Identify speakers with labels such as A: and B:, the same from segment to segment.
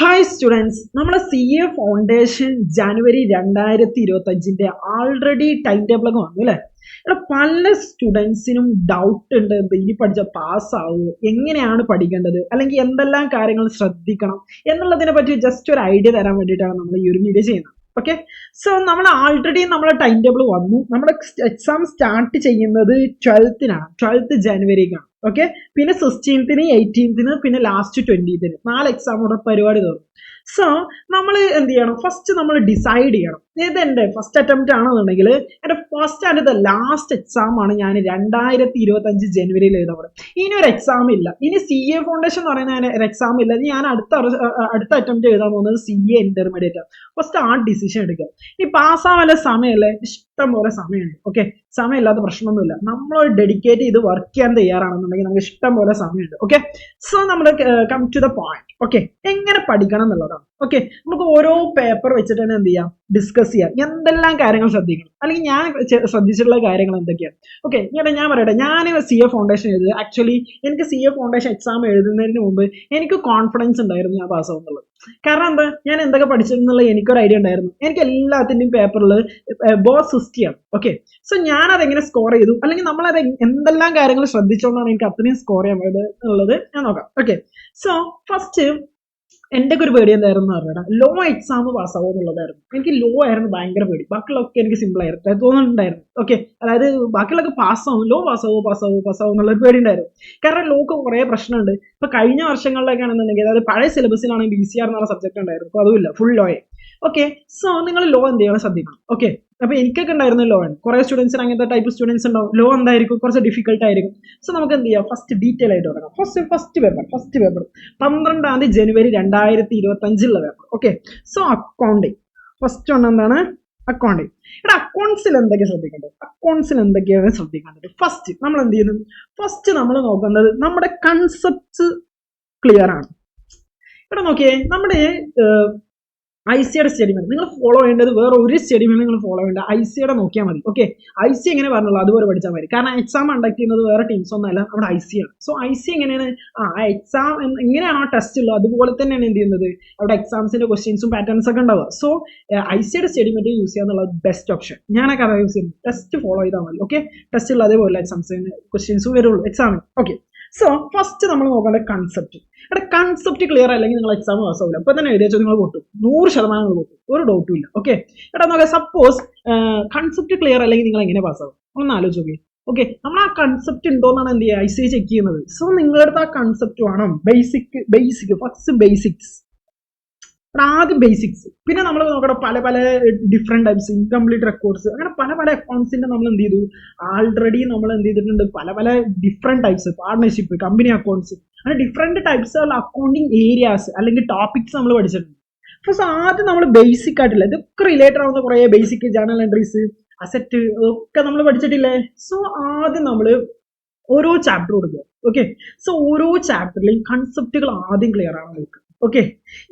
A: Hi students നമ്മുടെ C A foundation January രണ്ടായിരത്തി ഇരുപത്തി അഞ്ചിന്റെ ആൾറെഡി ടൈം ടേബിളൊക്കെ വന്നു അല്ലേ? ഇവിടെ പല സ്റ്റുഡൻസിനും ഡൗട്ട് ഉണ്ട്. ഇനി പഠിച്ച പാസ്സാവുമോ എങ്ങനെയാണ് പഠിക്കേണ്ടത്? അല്ലെങ്കിൽ എന്തെല്ലാം കാര്യങ്ങൾ ശ്രദ്ധിക്കണം? എന്നുള്ളതിനെ പറ്റി ജസ്റ്റ് ഒരു ഐഡിയ തരാൻ വേണ്ടിയിട്ടാണ് നമ്മൾ ഈ ഒരു വീഡിയോ ചെയ്യുന്നത്. ഓക്കെ സോ നമ്മൾ ആൾറെഡി നമ്മുടെ ടൈം ടേബിൾ വന്നു. നമ്മുടെ എക്സാം സ്റ്റാർട്ട് ചെയ്യുന്നത് ട്വൽത്തിനാണ് ട്വൽത്ത് ജനുവരിക്കാണ് ഓക്കെ പിന്നെ സിക്സ്റ്റീൻത്തിന് എയ്റ്റീൻത്തിന് പിന്നെ ലാസ്റ്റ് ട്വന്റീത്തിന് നാല് എക്സാമോടെ പരിപാടി തോന്നും. സോ നമ്മൾ എന്ത് ചെയ്യണം? ഫസ്റ്റ് നമ്മൾ ഡിസൈഡ് ചെയ്യണം. ഇത് എന്റെ ഫസ്റ്റ് അറ്റംപ്റ്റ് ആണെന്നുണ്ടെങ്കിൽ എന്റെ first and the last exam ആണ് ഞാൻ രണ്ടായിരത്തി ഇരുപത്തി അഞ്ച് ജനുവരിയിൽ എഴുതാൻ ഇനി ഒരു എക്സാം ഇല്ല. ഇനി സി എ ഫൗണ്ടേഷൻ എന്ന് പറയുന്ന ഒരു എക്സാം ഇല്ല. ഞാൻ അടുത്ത അടുത്ത അറ്റംപ്റ്റ് എഴുതാൻ പോകുന്നത് സി എ ഇന്റർമീഡിയറ്റ് ഫസ്റ്റ് ആ ഡിസിഷൻ എടുക്കുക. ഇനി പാസ്സാവാനുള്ള സമയമല്ലേ? ഇഷ്ടം പോലെ സമയമുണ്ട്. ഓക്കെ സമയമില്ലാത്ത പ്രശ്നമൊന്നുമില്ല. നമ്മൾ ഡെഡിക്കേറ്റ് ചെയ്ത് വർക്ക് ചെയ്യാൻ തയ്യാറാണെന്നുണ്ടെങ്കിൽ നമുക്ക് ഇഷ്ടം പോലെ സമയമുണ്ട്. ഓക്കെ സോ നമ്മൾ come to the point okay എങ്ങനെ പഠിക്കണം എന്നുള്ളതാണ്. ഓക്കെ നമുക്ക് ഓരോ പേപ്പർ വെച്ചിട്ട് തന്നെ എന്ത് ചെയ്യാം? ഡിസ്കസ് ചെയ്യാം. എന്തെല്ലാം കാര്യങ്ങൾ ശ്രദ്ധിക്കണം? അല്ലെങ്കിൽ ഞാൻ ശ്രദ്ധിച്ചിട്ടുള്ള കാര്യങ്ങൾ എന്തൊക്കെയാണ് ഓക്കെ ഇങ്ങനെ ഞാൻ പറയട്ടെ. ഞാൻ സി എ ഫൗണ്ടേഷൻ എഴുതി ആക്ച്വലി എനിക്ക് സി എ ഫൗണ്ടേഷൻ എക്സാം എഴുതുന്നതിന് മുമ്പ് എനിക്ക് കോൺഫിഡൻസ് ഉണ്ടായിരുന്നു ഞാൻ പാസ് ആവുന്നുള്ളത്. കാരണം എന്താ? ഞാൻ എന്തൊക്കെ പഠിച്ചിരുന്നുള്ള എനിക്കൊരു ഐഡിയ ഉണ്ടായിരുന്നു. എനിക്ക് എല്ലാത്തിന്റെയും പേപ്പറിൽ ബോസ് സിസ്റ്റിയാണ് ഓക്കെ സോ ഞാൻ അതെങ്ങനെ സ്കോർ ചെയ്തു? അല്ലെങ്കിൽ നമ്മളത് എന്തെല്ലാം കാര്യങ്ങൾ ശ്രദ്ധിച്ചുകൊണ്ടാണ് എനിക്ക് അത്രയും സ്കോർ ചെയ്യാൻ ഉള്ളത്? ഞാൻ നോക്കാം. ഓക്കെ സോ ഫസ്റ്റ് എന്റെ ഒക്കെ ഒരു പേടി എന്തായിരുന്നു പറഞ്ഞാൽ ലോ എക്സാം പാസ്സാവും എന്നുള്ളതായിരുന്നു. എനിക്ക് ലോ ആയിരുന്നു ഭയങ്കര പേടി. ബാക്കിയുള്ളതൊക്കെ എനിക്ക് സിമ്പിൾ ആയിരുന്നു. തോന്നുന്നുണ്ടായിരുന്നു. ഓക്കെ അതായത് ബാക്കിയുള്ളതൊക്കെ പാസ്സാവും ലോ പാസ്സാവോ പാസ്സാവോ പാസ്സാവോ എന്നുള്ളൊരു പേടി ഉണ്ടായിരുന്നു കാരണം ലോക്ക് കുറേ പ്രശ്നമുണ്ട്. ഇപ്പൊ കഴിഞ്ഞ വർഷങ്ങളിലൊക്കെ ആണെന്നുണ്ടെങ്കിൽ അതായത് പഴയ സിലബസിലാണെങ്കിൽ ബി സി ആർ എന്നുള്ള സബ്ജക്ട് ഉണ്ടായിരുന്നു. അപ്പോൾ അതുമില്ല. ഫുൾ ലോയെ ഓക്കെ സോ നിങ്ങൾ ലോ എന്ത് ചെയ്യണം ശ്രദ്ധിക്കണം. ഓക്കെ അപ്പൊ എനിക്കൊക്കെ ഉണ്ടായിരുന്ന ലോ ആണ്. കുറെ സ്റ്റുഡൻസിന് അങ്ങനത്തെ ടൈപ്പ് സ്റ്റുഡൻസ് ഉണ്ടാവും. ലോ എന്തായിരിക്കും? കുറച്ച് ഡിഫിക്കൽട്ട് ആയിരിക്കും. സോ നമുക്ക് എന്ത് ചെയ്യാം? ഫസ്റ്റ് ഡീറ്റെയിൽ ആയിട്ട് തുടങ്ങാം. First first paper first paper പന്ത്രണ്ടാം തീയതി ജനുവരി രണ്ടായിരത്തി ഇരുപത്തി അഞ്ചിലുള്ള paper okay so accounting first ഒന്ന് എന്താണ് അക്കൗണ്ടിങ് ഇവിടെ അക്കൗണ്ട്സിൽ എന്തൊക്കെ ശ്രദ്ധിക്കേണ്ടത്? അക്കൗണ്ട്സിൽ എന്തൊക്കെയാണ് ശ്രദ്ധിക്കേണ്ടത്? ഫസ്റ്റ് നമ്മൾ എന്ത് ചെയ്യുന്നു? ഫസ്റ്റ് നമ്മൾ നോക്കുന്നത് നമ്മുടെ കൺസെപ്റ്റ്സ് ക്ലിയർ ആണ്. ഇവിടെ നോക്കിയേ. നമ്മുടെ ഐ സിയുടെ സ്റ്റഡിമെന്റ് നിങ്ങൾ ഫോളോ ചെയ്യേണ്ടത് വേറെ ഒരു സ്റ്റഡിമെന്റ് നിങ്ങൾ ഫോളോ ചെയ്യേണ്ട. ഐ സിയുടെ നോക്കിയാൽ മതി. ഓക്കെ ഐ സി എങ്ങനെ പറഞ്ഞുള്ളൂ? അതുപോലെ പഠിച്ചാൽ മതി. കാരണം എക്സാം കണ്ടക്ട് ചെയ്യുന്നത് വേറെ ടീംസ് ഒന്നല്ല നമ്മുടെ ഐ സി ആണ്. സോ ഐ സി എങ്ങനെയാണ്? ആ എക്സാം എങ്ങനെയാണോ ടെസ്റ്റ് ഉള്ളത്? അതുപോലെ തന്നെയാണ് എന്ത് ചെയ്യുന്നത്? അവിടെ എക്സാംസിന്റെ ക്വസ്റ്റ്യൻസും പാറ്റേൺസ് ഒക്കെ ഉണ്ടാവുക. സോ ഐ സിയുടെ സ്റ്റഡിമെന്റ് യൂസ് ചെയ്യാന്നുള്ളത് ബെസ്റ്റ് ഓപ്ഷൻ ഞാനൊക്കെ അതാ യൂസ് ചെയ്യുന്നത്. ടെസ്റ്റ് ഫോളോ ചെയ്താൽ മതി. ഓക്കെ ടെസ്റ്റ് ഉള്ള അതേപോലെ എക്സാംസിന് ക്വസ്റ്റ്യൻസും വരുള്ളൂ. എക്സാമിന് ഓക്കെ സോ ഫസ്റ്റ് നമ്മൾ നോക്കേണ്ട കൺസെപ്റ്റ് എടാ കൺസെപ്റ്റ് ക്ലിയർ അല്ലെങ്കിൽ നിങ്ങൾ എക്സാം പാസ് ആവില്ല. അപ്പൊ തന്നെ എഴുതിയാൽ നിങ്ങൾ പൊട്ടും. നൂറ് ശതമാനം നിങ്ങൾ പൊട്ടും. ഒരു ഡൗട്ടും ഇല്ല. ഓക്കെ എടാ നോക്കാം സപ്പോസ് കൺസെപ്റ്റ് ക്ലിയർ അല്ലെങ്കിൽ നിങ്ങൾ എങ്ങനെ പാസ് ആവും? ഒന്ന് ആലോചിച്ച് നോക്കി ഓക്കെ നമ്മൾ ആ കൺസെപ്റ്റ് ഉണ്ടോന്നാണ് എന്ത് ചെയ്യുക? ഐ സി ചെക്ക് ചെയ്യുന്നത്. സോ നിങ്ങളുടെ അടുത്ത് ആ കൺസെപ്റ്റ് വേണം. ബേസിക് ബേസിക് ഫസ്റ്റ് ബേസിക്സ് ആദ്യം ബേസിക്സ് പിന്നെ നമ്മൾ നോക്കണം പല പല ഡിഫറെന്റ് ടൈപ്സ് ഇൻകംപ്ലീറ്റ് റെക്കോർഡ്സ് അങ്ങനെ പല പല അക്കൗണ്ട്സിന്റെ നമ്മൾ എന്ത് ചെയ്തു? ആൾറെഡി നമ്മൾ എന്ത് ചെയ്തിട്ടുണ്ട്? പല പല different types partnership company accounts അങ്ങനെ ഡിഫറെന്റ് ടൈപ്സ് ഉള്ള അക്കൗണ്ടിങ് ഏരിയാസ് അല്ലെങ്കിൽ ടോപ്പിക്സ് നമ്മൾ പഠിച്ചിട്ടുണ്ട്. ഫസ്റ്റ് ആദ്യം നമ്മൾ ബേസിക് ആയിട്ടില്ല ഇതൊക്കെ റിലേറ്റഡ് ആവുന്ന കുറേ ബേസിക് ജേണൽ എൻട്രീസ് അസറ്റ് ഒക്കെ നമ്മൾ പഠിച്ചിട്ടില്ലേ? സോ ആദ്യം നമ്മൾ ഓരോ ചാപ്റ്റർ കൊടുക്കുക. ഓക്കെ സോ ഓരോ ചാപ്റ്ററിലെയും കൺസെപ്റ്റുകൾ ആദ്യം ക്ലിയർ ആണ് നോക്കുക. ഓക്കെ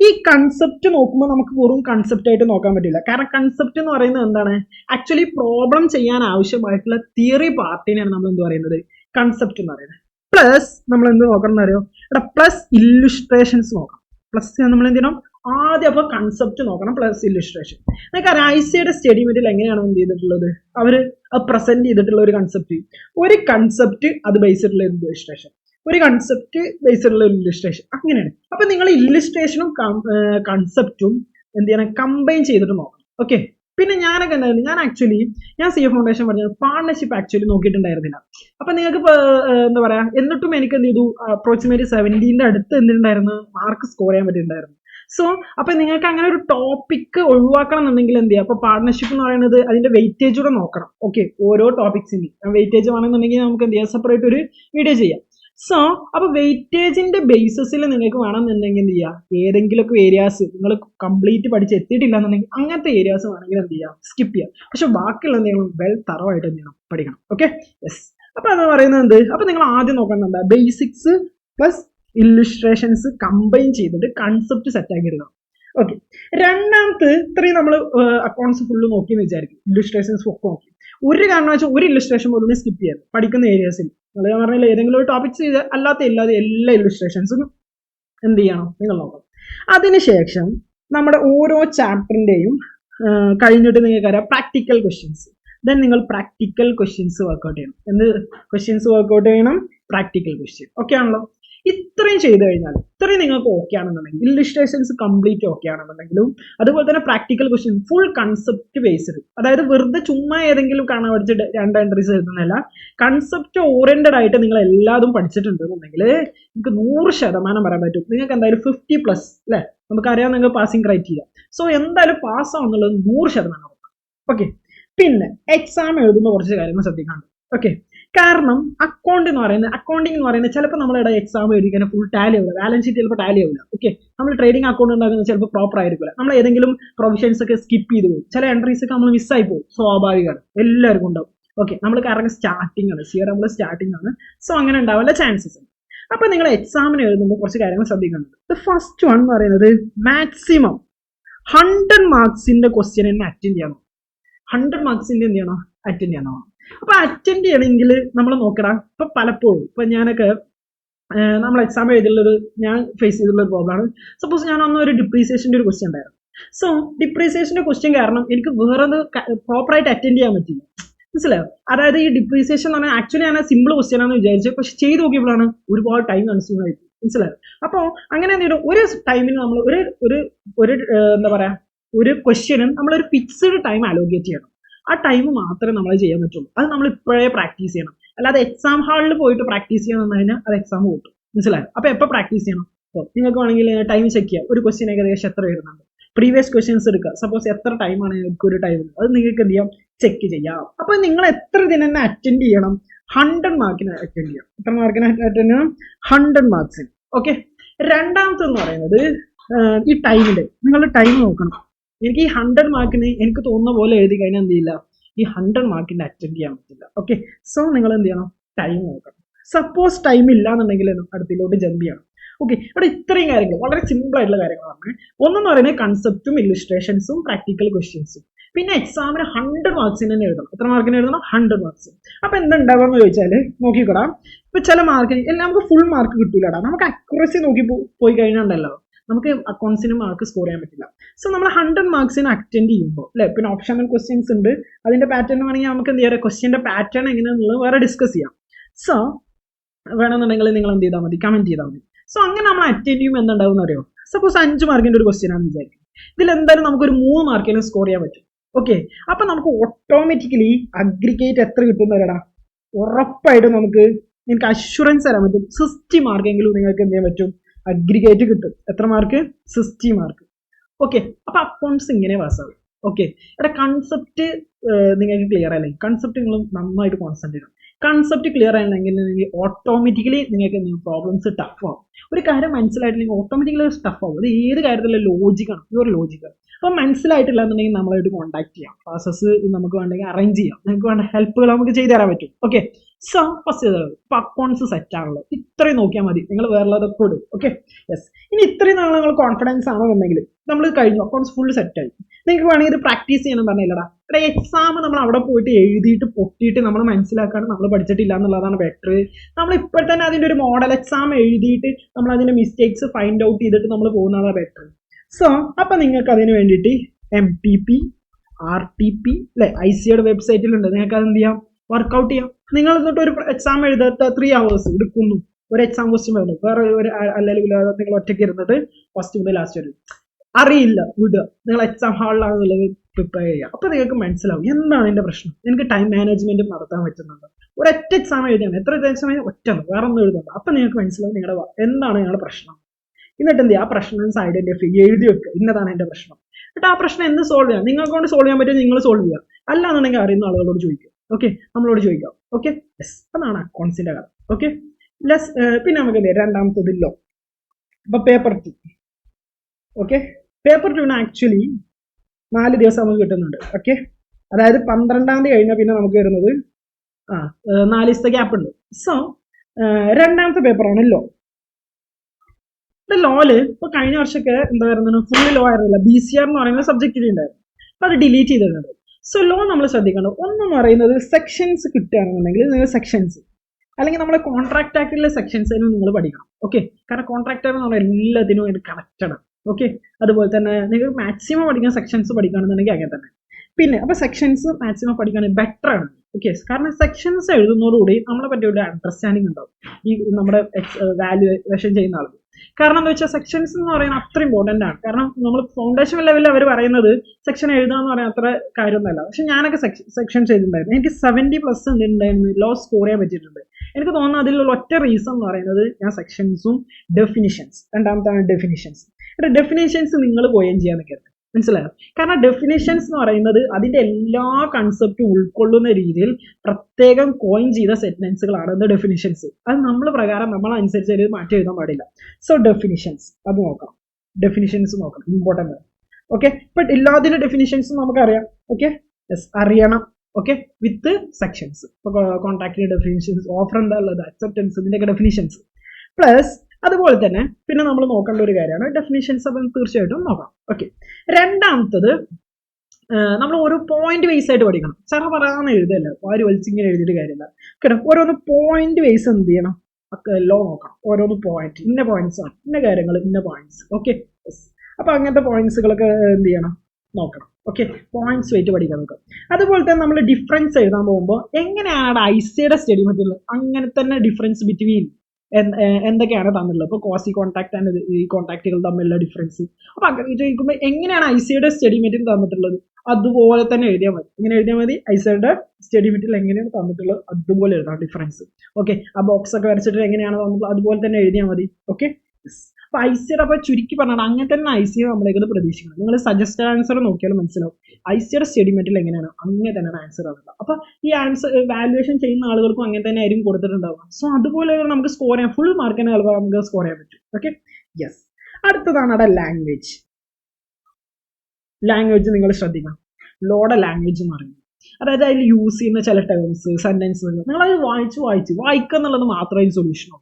A: ഈ കൺസെപ്റ്റ് നോക്കുമ്പോൾ നമുക്ക് വെറും കൺസെപ്റ്റ് ആയിട്ട് നോക്കാൻ പറ്റില്ല. കാരണം കൺസെപ്റ്റ് എന്ന് പറയുന്നത് എന്താണ്? ആക്ച്വലി പ്രോബ്ലം ചെയ്യാൻ ആവശ്യമായിട്ടുള്ള തിയറി പാർട്ടിനെയാണ് നമ്മൾ എന്ത് പറയുന്നത്? കൺസെപ്റ്റ് എന്ന് പറയുന്നത്. പ്ലസ് നമ്മൾ എന്ത് നോക്കണം എന്നറിയോ ഇവിടെ പ്ലസ് ഇല്ലുസ്ട്രേഷൻസ് നോക്കാം പ്ലസ് നമ്മൾ എന്ത് ചെയ്യണം? ആദ്യം അപ്പോൾ കൺസെപ്റ്റ് നോക്കണം പ്ലസ് ഇല്ലുസ്ട്രേഷൻ നിങ്ങൾക്ക് ഐ സിയുടെ മെറ്റീരിയൽ എങ്ങനെയാണ് എന്ത് ചെയ്തിട്ടുള്ളത്? അവർ പ്രസന്റ് ചെയ്തിട്ടുള്ള ഒരു കൺസെപ്റ്റ് ഒരു കൺസെപ്റ്റ് അത് ബേസ് ചെയ്തിട്ടുള്ള ഇല്ലുസ്ട്രേഷൻ ഒരു കൺസെപ്റ്റ് ബേസ്ഡുള്ള ഇല്ലിസ്ട്രേഷൻ അങ്ങനെയാണ്. അപ്പൊ നിങ്ങൾ ഇല്ലിസ്ട്രേഷനും കൺസെപ്റ്റും എന്ത് ചെയ്യണം? കമ്പൈൻ ചെയ്തിട്ട് നോക്കണം. ഓക്കെ പിന്നെ ഞാനൊക്കെ ഉണ്ടായിരുന്നു ഞാൻ ആക്ച്വലി ഞാൻ സി എ ഫൗണ്ടേഷൻ പറഞ്ഞത് പാർട്ണർഷിപ്പ് ആക്ച്വലി നോക്കിയിട്ടുണ്ടായിരുന്നില്ല. അപ്പൊ നിങ്ങൾക്ക് എന്താ പറയാ? എന്നിട്ടും എനിക്ക് എന്ത് ചെയ്തു? അപ്രോക്സിമേറ്റ് സെവന്റീന്റെ അടുത്ത് എന്തിട്ടുണ്ടായിരുന്നു മാർക്ക് സ്കോർ ചെയ്യാൻ പറ്റിയിട്ടുണ്ടായിരുന്നു. സോ അപ്പൊ നിങ്ങൾക്ക് അങ്ങനെ ഒരു ടോപ്പിക്ക് ഒഴിവാക്കണം എന്നുണ്ടെങ്കിൽ എന്ത് ചെയ്യുക അപ്പൊ പാർട്ണർഷിപ്പ് എന്ന് പറയുന്നത് അതിന്റെ വെയിറ്റേജ് കൂടെ നോക്കണം. ഓക്കെ ഓരോ ടോപ്പിക്സിന്റെ വെയിറ്റേജ് വേണമെന്നുണ്ടെങ്കിൽ നമുക്ക് എന്ത് ചെയ്യാം? സെപ്പറേറ്റ് ഒരു വീഡിയോ ചെയ്യാം. സോ അപ്പൊ വെയിറ്റേജിന്റെ ബേസിസിൽ നിങ്ങൾക്ക് വേണമെന്നുണ്ടെങ്കിൽ എന്ത് ചെയ്യാം? ഏതെങ്കിലുമൊക്കെ ഏരിയാസ് നിങ്ങൾ കംപ്ലീറ്റ് പഠിച്ച് എത്തിയിട്ടില്ല എന്നുണ്ടെങ്കിൽ അങ്ങനത്തെ ഏരിയാസ് വേണമെങ്കിൽ എന്ത് ചെയ്യാം? സ്കിപ്പ് ചെയ്യാം. പക്ഷെ ബാക്കിയുള്ള എന്തെങ്കിലും വെൽ തറവായിട്ട് എന്ത് ചെയ്യണം? പഠിക്കണം. ഓക്കെ യെസ് അപ്പൊ അത് പറയുന്നത് എന്ത്? അപ്പൊ നിങ്ങൾ ആദ്യം നോക്കേണ്ടത് ബേസിക്സ് പ്ലസ് ഇല്ലുസ്ട്രേഷൻസ് കമ്പൈൻ ചെയ്തിട്ട് കൺസെപ്റ്റ് സെറ്റ് ആക്കി എടുക്കണം. ഓക്കെ രണ്ടാമത്തെ ഇത്രയും നമ്മൾ അക്കൗണ്ട്സ് ഫുള്ള് നോക്കി എന്ന് വിചാരിക്കും. ഇല്ലുസ്ട്രേഷൻസ് ഒക്കെ നോക്കി. ഒരു കാരണം വെച്ചാൽ ഒരു ഇല്ലുസ്ട്രേഷൻ പോലും സ്കിപ്പ് ചെയ്യാറ് പഠിക്കുന്ന ഏരിയാസിൽ നമ്മൾ ഞാൻ പറഞ്ഞില്ല ഏതെങ്കിലും ഒരു ടോപ്പിക്സ് ചെയ്ത് അല്ലാത്ത ഇല്ലാതെ എല്ലാ ഇല്ലുസ്ട്രേഷൻസും എന്ത് ചെയ്യണം നിങ്ങൾ നോക്കണം. അതിനുശേഷം നമ്മുടെ ഓരോ ചാപ്റ്ററിന്റെയും കഴിഞ്ഞിട്ട് നിങ്ങൾക്ക് അറിയാം പ്രാക്ടിക്കൽ ക്വസ്റ്റ്യൻസ് ദെൻ നിങ്ങൾ പ്രാക്ടിക്കൽ ക്വസ്റ്റ്യൻസ് വർക്കൗട്ട് ചെയ്യണം. എന്ത് ക്വസ്റ്റ്യൻസ് വർക്കൗട്ട് ചെയ്യണം? പ്രാക്ടിക്കൽ ക്വസ്റ്റ്യൻ ഓക്കെ ആണല്ലോ? ഇത്രയും ചെയ്തു കഴിഞ്ഞാൽ ഇത്രയും നിങ്ങൾക്ക് ഓക്കെ ആണെന്നുണ്ടെങ്കിൽ ഇല്ലിസ്ട്രേഷൻസ് കംപ്ലീറ്റ് ഓക്കെ ആണെന്നുണ്ടെങ്കിലും അതുപോലെ തന്നെ practical question full concept based അതായത് വെറുതെ ചുമ്മാ ഏതെങ്കിലും കാണാൻ പഠിച്ചിട്ട് രണ്ട് എൻട്രീസ് എഴുതുന്നില്ല കൺസെപ്റ്റ് ഓറിയന്റഡ് ആയിട്ട് നിങ്ങൾ എല്ലാതും പഠിച്ചിട്ടുണ്ടെന്നുണ്ടെങ്കിൽ നിങ്ങൾക്ക് നൂറ് ശതമാനം പറയാൻ പറ്റും. നിങ്ങൾക്ക് എന്തായാലും ഫിഫ്റ്റി പ്ലസ് അല്ലേ നമുക്കറിയാം നിങ്ങൾ പാസിംഗ് ക്രൈറ്റീരിയ സോ എന്തായാലും പാസ് ആവുന്നുള്ളത് നൂറ് ശതമാനം ഓക്കെ പിന്നെ എക്സാം എഴുതുന്ന കുറച്ച് കാര്യങ്ങൾ ശ്രദ്ധിക്കാണ്ട് ഓക്കെ കാരണം അക്കൗണ്ട് എന്ന് പറയുന്നത് അക്കൗണ്ടിംഗ് എന്ന് പറയുന്നത് ചിലപ്പോൾ നമ്മളിവിടെ എക്സാം എഴുതിക്കാൻ ഫുൾ ടാലി ആവില്ല ബാലൻസ് ഷീറ്റ് ചിലപ്പോൾ ടാലി ആവില്ല ഓക്കെ നമ്മൾ ട്രേഡിംഗ് അക്കൗണ്ട് ഉണ്ടാക്കുന്നത് ചിലപ്പോൾ പ്രോപ്പർ ആയിരിക്കില്ല നമ്മൾ ഏതെങ്കിലും പ്രൊവിഷൻസ് ഒക്കെ സ്കിപ്പ് ചെയ്ത് പോകും ചില എൻട്രീസ് ഒക്കെ നമ്മൾ മിസ്സായി പോകും സ്വാഭാവികമാണ്. എല്ലാവർക്കും ഉണ്ടാവും. ഓക്കെ നമ്മൾ കാരണം സ്റ്റാർട്ടിംഗ് ആണ്. സിയർ നമ്മൾ സ്റ്റാർട്ടിംഗ് ആണ്. സോ അങ്ങനെ ഉണ്ടാവാനുള്ള ചാൻസസ് അപ്പോൾ നിങ്ങൾ എക്സാമിന് എഴുതുമ്പോൾ കുറച്ച് കാര്യങ്ങൾ ശ്രദ്ധിക്കുന്നുണ്ട് ഫസ്റ്റ് വൺ എന്ന് പറയുന്നത് മാക്സിമം ഹൺഡ്രഡ് മാർക്സിന്റെ ക്വസ്റ്റ്യൻ തന്നെ അറ്റൻഡ് ചെയ്യണം. ഹൺഡ്രഡ് മാർക്സിന്റെ എന്ത് ചെയ്യണം? അറ്റൻഡ് ചെയ്യണം. അപ്പൊ അറ്റൻഡ് ചെയ്യണമെങ്കിൽ നമ്മൾ നോക്കണം ഇപ്പൊ പലപ്പോഴും ഇപ്പൊ ഞാനൊക്കെ നമ്മൾ എക്സാം എഴുതിയുള്ളൊരു ഞാൻ ഫേസ് ചെയ്തിട്ടുള്ള ഒരു പ്രോബ്ലമാണ് സപ്പോസ് ഞാൻ അന്ന് ഒരു ഡിപ്രീസിയേഷന്റെ ഒരു ക്വസ്റ്റ്യൻ ഉണ്ടായിരുന്നു. സോ ഡിപ്രീസിയേഷന്റെ ക്വസ്റ്റ്യൻ കാരണം എനിക്ക് വേറെ പ്രോപ്പറായിട്ട് അറ്റൻഡ് ചെയ്യാൻ പറ്റില്ല മനസ്സിലായോ? അതായത് ഈ ഡിപ്രീസിയേഷൻ എന്ന് പറഞ്ഞാൽ ആക്ച്വലി ഞാൻ സിമ്പിൾ ക്വസ്റ്റ്യൻ ആണെന്ന് വിചാരിച്ചു. പക്ഷെ ചെയ്ത് നോക്കിയപ്പോഴാണ് ഒരുപാട് ടൈം കൺസ്യൂം ആയിട്ട് മനസ്സിലായോ? അപ്പോൾ അങ്ങനെ എന്തെങ്കിലും ഒരു ടൈമിന് നമ്മൾ ഒരു ഒരു ഒരു എന്താ പറയാ ഒരു ക്വസ്റ്റ്യനും നമ്മളൊരു ഫിക്സ്ഡ് ടൈം അലോക്കേറ്റ് ചെയ്യണം. ആ ടൈം മാത്രമേ നമ്മൾ ചെയ്യാൻ പറ്റുള്ളൂ. അത് നമ്മൾ ഇപ്പോഴേ പ്രാക്ടീസ് ചെയ്യണം. അല്ലാതെ എക്സാം ഹാളിൽ പോയിട്ട് പ്രാക്ടീസ് ചെയ്യാൻ നിന്ന് അത് എക്സാം കൂട്ടും. മനസ്സിലായോ? അപ്പോൾ എപ്പോൾ പ്രാക്ടീസ് ചെയ്യണം? അപ്പോൾ നിങ്ങൾക്ക് വേണമെങ്കിൽ ടൈം ചെക്ക് ചെയ്യാം. ഒരു ക്വസ്റ്റ്യൻ ഏകദേശം എത്ര വരുന്നുണ്ട് പ്രീവിയസ് ക്വസ്റ്റ്യൻസ് എടുക്കുക. സപ്പോസ് എത്ര ടൈമാണ് നിങ്ങൾക്ക് ഒരു ടൈം അത് നിങ്ങൾക്ക് എന്ത് ചെയ്യാം? ചെക്ക് ചെയ്യാം. അപ്പോൾ നിങ്ങൾ എത്ര ദിനം തന്നെ അറ്റൻഡ് ചെയ്യണം? ഹൺഡ്രഡ് മാർക്കിന് അറ്റൻഡ് ചെയ്യണം എത്ര മാർക്കിന് അറ്റൻഡ് ചെയ്യണം? ഹൺഡ്രഡ് മാർക്സിന് ഓക്കെ രണ്ടാമത്തെ എന്ന് പറയുന്നത് ഈ ടൈമിൽ നിങ്ങൾ ടൈം നോക്കണം. എനിക്ക് ഈ ഹൺഡ്രഡ് മാർക്കിന് എനിക്ക് തോന്നുന്ന പോലെ എഴുതി കഴിഞ്ഞാൽ എന്ത് ചെയ്യില്ല? ഈ ഹൺഡ്രഡ് മാർക്കിന് അറ്റൻഡ് ചെയ്യാൻ പറ്റില്ല. ഓക്കെ സോ നിങ്ങൾ എന്ത് ചെയ്യണം? ടൈം നോക്കണം. സപ്പോസ് ടൈം ഇല്ല എന്നുണ്ടെങ്കിൽ അടുത്തിലോട്ട് ജമ്പ് ചെയ്യണം. ഓക്കെ ഇവിടെ ഇത്രയും കാര്യങ്ങൾ വളരെ സിമ്പിൾ ആയിട്ടുള്ള കാര്യങ്ങളാണ് ഒന്നെന്ന് പറയുന്നത് കൺസെപ്റ്റും ഇല്ലുസ്ട്രേഷൻസും പ്രാക്ടിക്കൽ ക്വസ്റ്റ്യൻസും പിന്നെ എക്സാമിന് ഹൺഡ്രഡ് മാർക്സിന് തന്നെ എഴുതണം. എത്ര മാർക്കിന് എഴുതണം? ഹൺഡ്രഡ് മാർക്സ് അപ്പൊ എന്തുണ്ടാവുക ചോദിച്ചാൽ നോക്കിക്കൂടാ. ഇപ്പൊ ചില മാർക്കിന് എല്ലാം നമുക്ക് ഫുൾ മാർക്ക് കിട്ടൂലടാ. നമുക്ക് അക്യുറസി നോക്കി പോയി കഴിഞ്ഞാണ്ടല്ലോ നമുക്ക് അക്കൗണ്ട്സിന് മാർക്ക് സ്കോർ ചെയ്യാൻ പറ്റില്ല. സോ നമ്മൾ ഹൺഡ്രഡ് മാർക്സിന് അറ്റൻഡ് ചെയ്യുമ്പോൾ അല്ലെ പിന്നെ ഓപ്ഷണൽ ക്വസ്റ്റ്യൻസ് ഉണ്ട്. അതിന്റെ പാറ്റേൺ വേണമെങ്കിൽ നമുക്ക് എന്ത് ചെയ്യാം? ക്വസ്റ്റ്യന്റെ പാറ്റേൺ എങ്ങനെയാണെന്നുള്ളത് വേറെ ഡിസ്കസ് ചെയ്യാം. സോ വേണമെന്നുണ്ടെങ്കിൽ നിങ്ങൾ എന്ത് ചെയ്താൽ മതി? കമന്റ് ചെയ്താൽ മതി. സോ അങ്ങനെ നമ്മൾ അറ്റൻഡ് ചെയ്യും എന്തുണ്ടാവും അറിയോ സപ്പോസ് അഞ്ച് മാർക്കിന്റെ ഒരു ക്വസ്റ്റ്യൻ ആണെന്ന് വിചാരിക്കും. ഇതിൽ എന്തായാലും നമുക്കൊരു മൂന്ന് മാർക്കിലും സ്കോർ ചെയ്യാൻ പറ്റും. ഓക്കെ അപ്പൊ നമുക്ക് ഓട്ടോമാറ്റിക്കലി അഗ്രിഗേറ്റ് എത്ര കിട്ടുന്നവരടാ ഉറപ്പായിട്ടും നമുക്ക് നിങ്ങൾക്ക് അഷുറൻസ് തരാൻ പറ്റും. സിക്സ്റ്റി മാർക്കെങ്കിലും നിങ്ങൾക്ക് എന്ത് ചെയ്യാൻ പറ്റും? അഗ്രിഗേറ്റ് കിട്ടും. എത്ര മാർക്ക് സിക്സ്റ്റി മാർക്ക് ഓക്കെ അപ്പൊ അക്കൗണ്ട്സ് ഇങ്ങനെ പാസ്സാവും ഓക്കെ ഇവിടെ കൺസെപ്റ്റ് നിങ്ങൾക്ക് ക്ലിയർ അല്ലെങ്കിൽ കൺസെപ്റ്റ് നിങ്ങൾ നന്നായിട്ട് കോൺസെൻട്രേറ്റ് ചെയ്യണം. കൺസെപ്റ്റ് ക്ലിയർ ആയില്ലെങ്കിൽ ഓട്ടോമാറ്റിക്കലി നിങ്ങൾക്ക് പ്രോബ്ലംസ് ടഫ് ആവും. ഒരു കാര്യം മനസ്സിലായിട്ടില്ലെങ്കിൽ ഓട്ടോമാറ്റിക്കലി സ്റ്റഫ് ആവും. അത് ഏത് കാര്യത്തിലുള്ള ലോജിക്കാണ് പ്യുവർ ലോജിക്കാണ് അപ്പം മനസ്സിലായിട്ടില്ല എന്നുണ്ടെങ്കിൽ നമ്മളായിട്ട് കോൺടാക്ട് ചെയ്യാം. പ്രോസസ്സ് നമുക്ക് വേണമെങ്കിൽ അറേഞ്ച് ചെയ്യാം. നിങ്ങൾക്ക് വേണ്ട ഹെൽപ്പുകൾ നമുക്ക് ചെയ്തു തരാൻ പറ്റും. ഓക്കെ സോ ഫസ്റ്റ് ഇപ്പൊ അക്കൗണ്ട്സ് സെറ്റ് ആണല്ലോ ഇത്രയും നോക്കിയാൽ മതി. നിങ്ങൾ വേറുള്ളതൊക്കെ ഇടും. ഓക്കെ യെസ് ഇനി ഇത്രയും നാൾ നിങ്ങൾ കോൺഫിഡൻസ് ആണെന്നുണ്ടെങ്കിൽ നമ്മൾ കഴിഞ്ഞു. അക്കൗണ്ട്സ് ഫുൾ സെറ്റ് ആയി. നിങ്ങൾക്ക് വേണമെങ്കിൽ ഇത് പ്രാക്ടീസ് ചെയ്യണം പറഞ്ഞില്ലടാ. ഇവിടെ എക്സാം നമ്മൾ അവിടെ പോയിട്ട് എഴുതിയിട്ട് പൊട്ടിയിട്ട് നമ്മൾ മനസ്സിലാക്കാണ്ട് നമ്മൾ പഠിച്ചിട്ടില്ല എന്നുള്ളതാണ് ബെറ്റർ നമ്മൾ ഇപ്പോൾ തന്നെ അതിന്റെ ഒരു മോഡൽ എക്സാം എഴുതിയിട്ട് നമ്മൾ അതിന്റെ മിസ്റ്റേക്സ് ഫൈൻഡ് ഔട്ട് ചെയ്തിട്ട് നമ്മൾ പോകുന്നതാണ് ബെറ്റർ സോ അപ്പം നിങ്ങൾക്ക് അതിന് വേണ്ടിയിട്ട് M T P R T P അല്ലെ ഐ സിയുടെ വെബ്സൈറ്റിലുണ്ട് നിങ്ങൾക്ക് അത് എന്ത് ചെയ്യാം വർക്കൗട്ട് ചെയ്യാം. നിങ്ങൾ എന്നിട്ട് ഒരു എക്സാം എഴുതാത്ത ത്രീ അവേഴ്സ് എടുക്കുന്നു. ഒരു എക്സാം ക്വസ്റ്റ്യൻ വരുന്നു വേറെ ഒരു അല്ലെങ്കിൽ നിങ്ങൾ ഒറ്റയ്ക്ക് ഇരുന്നിട്ട് ഫസ്റ്റ് മുതൽ ലാസ്റ്റ് വരും. അറിയില്ല വിടുക. നിങ്ങൾ എക്സാം ഹാളിലാണെന്നുള്ളത് പ്രിപ്പയർ ചെയ്യുക. അപ്പോൾ നിങ്ങൾക്ക് മനസ്സിലാവും എന്താണ് എന്റെ പ്രശ്നം? എനിക്ക് ടൈം മാനേജ്മെന്റും നടത്താൻ പറ്റുന്നുണ്ട്? ഒരൊറ്റ എക്സാം എഴുതിയാണ് എത്ര എക്സാം ഒറ്റ വേറെ ഒന്നും എഴുതുന്നുണ്ട് അപ്പം നിങ്ങൾക്ക് മനസ്സിലാവും നിങ്ങളുടെ എന്താണ് നിങ്ങളുടെ പ്രശ്നം. എന്നിട്ട് എന്ത് ചെയ്യുക? ആ പ്രശ്നം ഐഡന്റിഫൈ എഴുതി വെക്കുക. ഇന്നതാണ് എന്റെ പ്രശ്നം. എന്നിട്ട് ആ പ്രശ്നം എന്ത് സോൾവ് ചെയ്യാം? നിങ്ങൾക്ക് കൊണ്ട് സോൾവ് ചെയ്യാൻ പറ്റും നിങ്ങൾ സോൾവ് ചെയ്യുക. അല്ലാന്നുണ്ടെങ്കിൽ അറിയുന്ന ആളുകളോട് ചോദിക്കുക. ഓക്കെ നമ്മളോട് ചോദിക്കാം ഓക്കെ യെസ് അതാണ് അക്കൗണ്ട്സിന്റെ കഥ. ഓക്കെ ലെസ് പിന്നെ നമുക്ക് എന്ത് രണ്ടാമത്തത് ലോ അപ്പൊ paper two okay paper two actually നാല് ദിവസം നമുക്ക് കിട്ടുന്നുണ്ട്. ഓക്കെ അതായത് പന്ത്രണ്ടാം തീയതി കഴിഞ്ഞാൽ പിന്നെ നമുക്ക് വരുന്നത്. ആ നാല് ദിവസത്തെ ഗ്യാപ്പ് ഉണ്ട്. സോ രണ്ടാമത്തെ പേപ്പറാണ് ലോ ലോൽ ഇപ്പൊ കഴിഞ്ഞ വർഷമൊക്കെ എന്താ പറയുന്നത് ഫുൾ ലോ ആയിരുന്നില്ല. ബി സി ആർ എന്ന് പറയുന്ന സബ്ജക്റ്റ് ഉണ്ടായിരുന്നു. അപ്പൊ അത് ഡിലീറ്റ് ചെയ്തിട്ടുണ്ട്. സോ ലോ നമ്മൾ ശ്രദ്ധിക്കണം. ഒന്നെന്ന് പറയുന്നത് സെക്ഷൻസ് കിട്ടുകയാണെന്നുണ്ടെങ്കിൽ നിങ്ങൾ സെക്ഷൻസ് അല്ലെങ്കിൽ നമ്മളെ കോൺട്രാക്ട് ആക്ടിലെ സെക്ഷൻസ് നിങ്ങൾ പഠിക്കണം. ഓക്കെ കാരണം കോൺട്രാക്ട് എന്ന് പറഞ്ഞാൽ എല്ലാത്തിനും ഇത് കണക്റ്റഡ് ഓക്കെ അതുപോലെ തന്നെ നിങ്ങൾ മാക്സിമം പഠിക്കുന്ന സെക്ഷൻസ് പഠിക്കുകയാണെന്നുണ്ടെങ്കിൽ അങ്ങനെ തന്നെ. പിന്നെ അപ്പോൾ സെക്ഷൻസ് മാക്സിമം പഠിക്കുകയാണെങ്കിൽ ബെറ്റർ ആണ്. ഓക്കെ കാരണം സെക്ഷൻസ് എഴുതുന്നതോടുകൂടി നമ്മളെ പറ്റിയുള്ള അണ്ടർസ്റ്റാൻഡിങ് ഉണ്ടാവും. ഈ നമ്മുടെ വാല്യുവേഷൻ ചെയ്യുന്ന ആൾക്ക് കാരണം എന്താ വെച്ചാൽ സെക്ഷൻസ് എന്ന് പറയുന്നത് അത്ര ഇമ്പോർട്ടന്റ് ആണ്. കാരണം നമ്മൾ ഫൗണ്ടേഷൻ ലെവലിൽ അവർ പറയുന്നത് സെക്ഷൻ എഴുതുക എന്ന് പറയാൻ അത്ര കാര്യമൊന്നുമല്ല. പക്ഷെ ഞാനൊക്കെ സെക്ഷൻ ചെയ്തിട്ടുണ്ടായിരുന്നു എനിക്ക് സെവന്റി പ്ലസ് എന്തുണ്ടായിരുന്നു ലോ സ്കോർ ചെയ്യാൻ പറ്റിയിട്ടുണ്ട്. എനിക്ക് തോന്നുന്നത് അതിലുള്ള ഒറ്റ റീസൺ എന്ന് പറയുന്നത് ഞാൻ സെക്ഷൻസും ഡെഫിനിഷൻസ് രണ്ടാമത്താണ് ഡെഫിനിഷൻസ് ഡെഫിനേഷൻസ് നിങ്ങൾ പോയും ചെയ്യാൻ നിൽക്കരുത്. മനസ്സിലായോ? കാരണം ഡെഫിനേഷൻസ് എന്ന് പറയുന്നത് അതിന്റെ എല്ലാ കൺസെപ്റ്റും ഉൾക്കൊള്ളുന്ന രീതിയിൽ പ്രത്യേകം കോയിൻ ചെയ്ത സെന്റൻസുകളാണ് ഇത് ഡെഫിനേഷൻസ് അത് നമ്മൾ പ്രകാരം നമ്മൾ അനുസരിച്ച് ഒരു മാറ്റി എഴുതാൻ പാടില്ല. സോ ഡെഫിനിഷൻസ് അത് നോക്കാം. ഡെഫിനിഷൻസ് നോക്കണം. ഇമ്പോർട്ടന്റ് ഓക്കെ ബട്ട് എല്ലാത്തിന്റെ ഡെഫിനിഷൻസും നമുക്കറിയാം. ഓക്കെ യെസ് അറിയണം. ഓക്കെ വിത്ത് സെക്ഷൻസ് ഇപ്പോൾ കോൺട്രാക്റ്റിന്റെ ഡെഫിനിഷൻസ് ഓഫർ എന്താ ഉള്ളത്? അക്സെപ്റ്റൻസ് ഇതിന്റെയൊക്കെ ഡെഫിനിഷൻസ് പ്ലസ് അതുപോലെ തന്നെ പിന്നെ നമ്മൾ നോക്കേണ്ട ഒരു കാര്യമാണ്. ഡെഫിനിഷൻസ് അപ്പം തീർച്ചയായിട്ടും നോക്കാം. ഓക്കെ രണ്ടാമത്തത് നമ്മൾ ഓരോ പോയിന്റ് വൈസ് ആയിട്ട് പഠിക്കണം. ചറ പറയാന്ന് എഴുതല്ല. ആര് വലിച്ചിങ്ങനെ എഴുതിയിട്ട് കാര്യമില്ല. കേട്ടോ? ഓരോന്ന് പോയിന്റ് വൈസ് എന്ത് ചെയ്യണം? എല്ലാം നോക്കണം. ഓരോന്ന് പോയിന്റ് ഇന്ന പോയിന്റ്സ് ആണ്. ഇന്ന കാര്യങ്ങൾ ഇന്ന പോയിന്റ്സ് ഓക്കെ അപ്പൊ അങ്ങനത്തെ പോയിന്റ്സുകളൊക്കെ എന്ത് ചെയ്യണം? നോക്കണം. ഓക്കെ പോയിന്റ്സ് വെയിറ്റ് പഠിക്കാൻ നോക്കാം അതുപോലെ തന്നെ നമ്മൾ ഡിഫറൻസ് എഴുതാൻ പോകുമ്പോൾ എങ്ങനെയാണ് ഐ സിയുടെ സ്റ്റഡി മെറ്റീരിയൽ അങ്ങനെ തന്നെ ഡിഫറൻസ് ബിറ്റ്വീൻ എന്തൊക്കെയാണ് തന്നിട്ടുള്ളത് ഇപ്പോൾ കോസി കോൺടാക്ട് ആൻഡ് ഈ കോൺടാക്റ്റുകൾ തമ്മിലുള്ള ഡിഫറൻസ് അപ്പോൾ അങ്ങനെ ചോദിക്കുമ്പോൾ എങ്ങനെയാണ് ഐ സിയുടെ സ്റ്റഡി മെറ്റീരിയൽ തന്നിട്ടുള്ളത്? അതുപോലെ തന്നെ എഴുതിയാൽ മതി. ഇങ്ങനെ എഴുതിയാൽ മതി. ഐ സിയുടെ സ്റ്റഡി മെറ്റീരിയൽ എങ്ങനെയാണ് തന്നിട്ടുള്ളത്? അതുപോലെ എഴുതാം ഡിഫറൻസ് ഓക്കെ ആ ബോക്സ് ഒക്കെ വരച്ചിട്ട് എങ്ങനെയാണ് തന്നിട്ടുള്ളത്? അതുപോലെ തന്നെ എഴുതിയാൽ മതി. ഓക്കെ അപ്പൊ ഐ സിയുടെ അപ്പൊ ചുരുക്കി പറഞ്ഞാൽ അങ്ങനെ തന്നെ ഐ സി നമ്മളേക്കത് പ്രതീക്ഷിക്കണം നിങ്ങൾ സജസ്റ്റഡ് ആൻസർ നോക്കിയാലും മനസ്സിലാവും. ഐ സിയുടെ സ്റ്റഡി മെറ്റീരിയൽ എങ്ങനെയാണ്? അങ്ങനെ തന്നെയാണ് ആൻസർ ആവുക അപ്പൊ ഈ ആൻസർ വാല്യുവേഷൻ ചെയ്യുന്ന ആളുകൾക്കും അങ്ങനെ തന്നെ ആയിരിക്കും കൊടുത്തിട്ടുണ്ടാവുക. സോ അതുപോലെ നമുക്ക് സ്കോർ ചെയ്യാൻ ഫുൾ മാർക്ക് തന്നെ ചിലപ്പോൾ നമുക്ക് സ്കോർ ചെയ്യാൻ പറ്റും. ഓക്കെ യെസ് അടുത്തതാണ് അവിടെ ലാംഗ്വേജ് ലാംഗ്വേജ് നിങ്ങൾ ശ്രദ്ധിക്കണം. ലോഡ ലാംഗ്വേജ് എന്ന് പറയുന്നത്. അതായത് അതിൽ യൂസ് ചെയ്യുന്ന ചില ടേംസ് സെന്റൻസ് നിങ്ങൾ അത് വായിച്ച് വായിച്ച് വായിക്കുക എന്നുള്ളത് മാത്രമേ സൊല്യൂഷനോ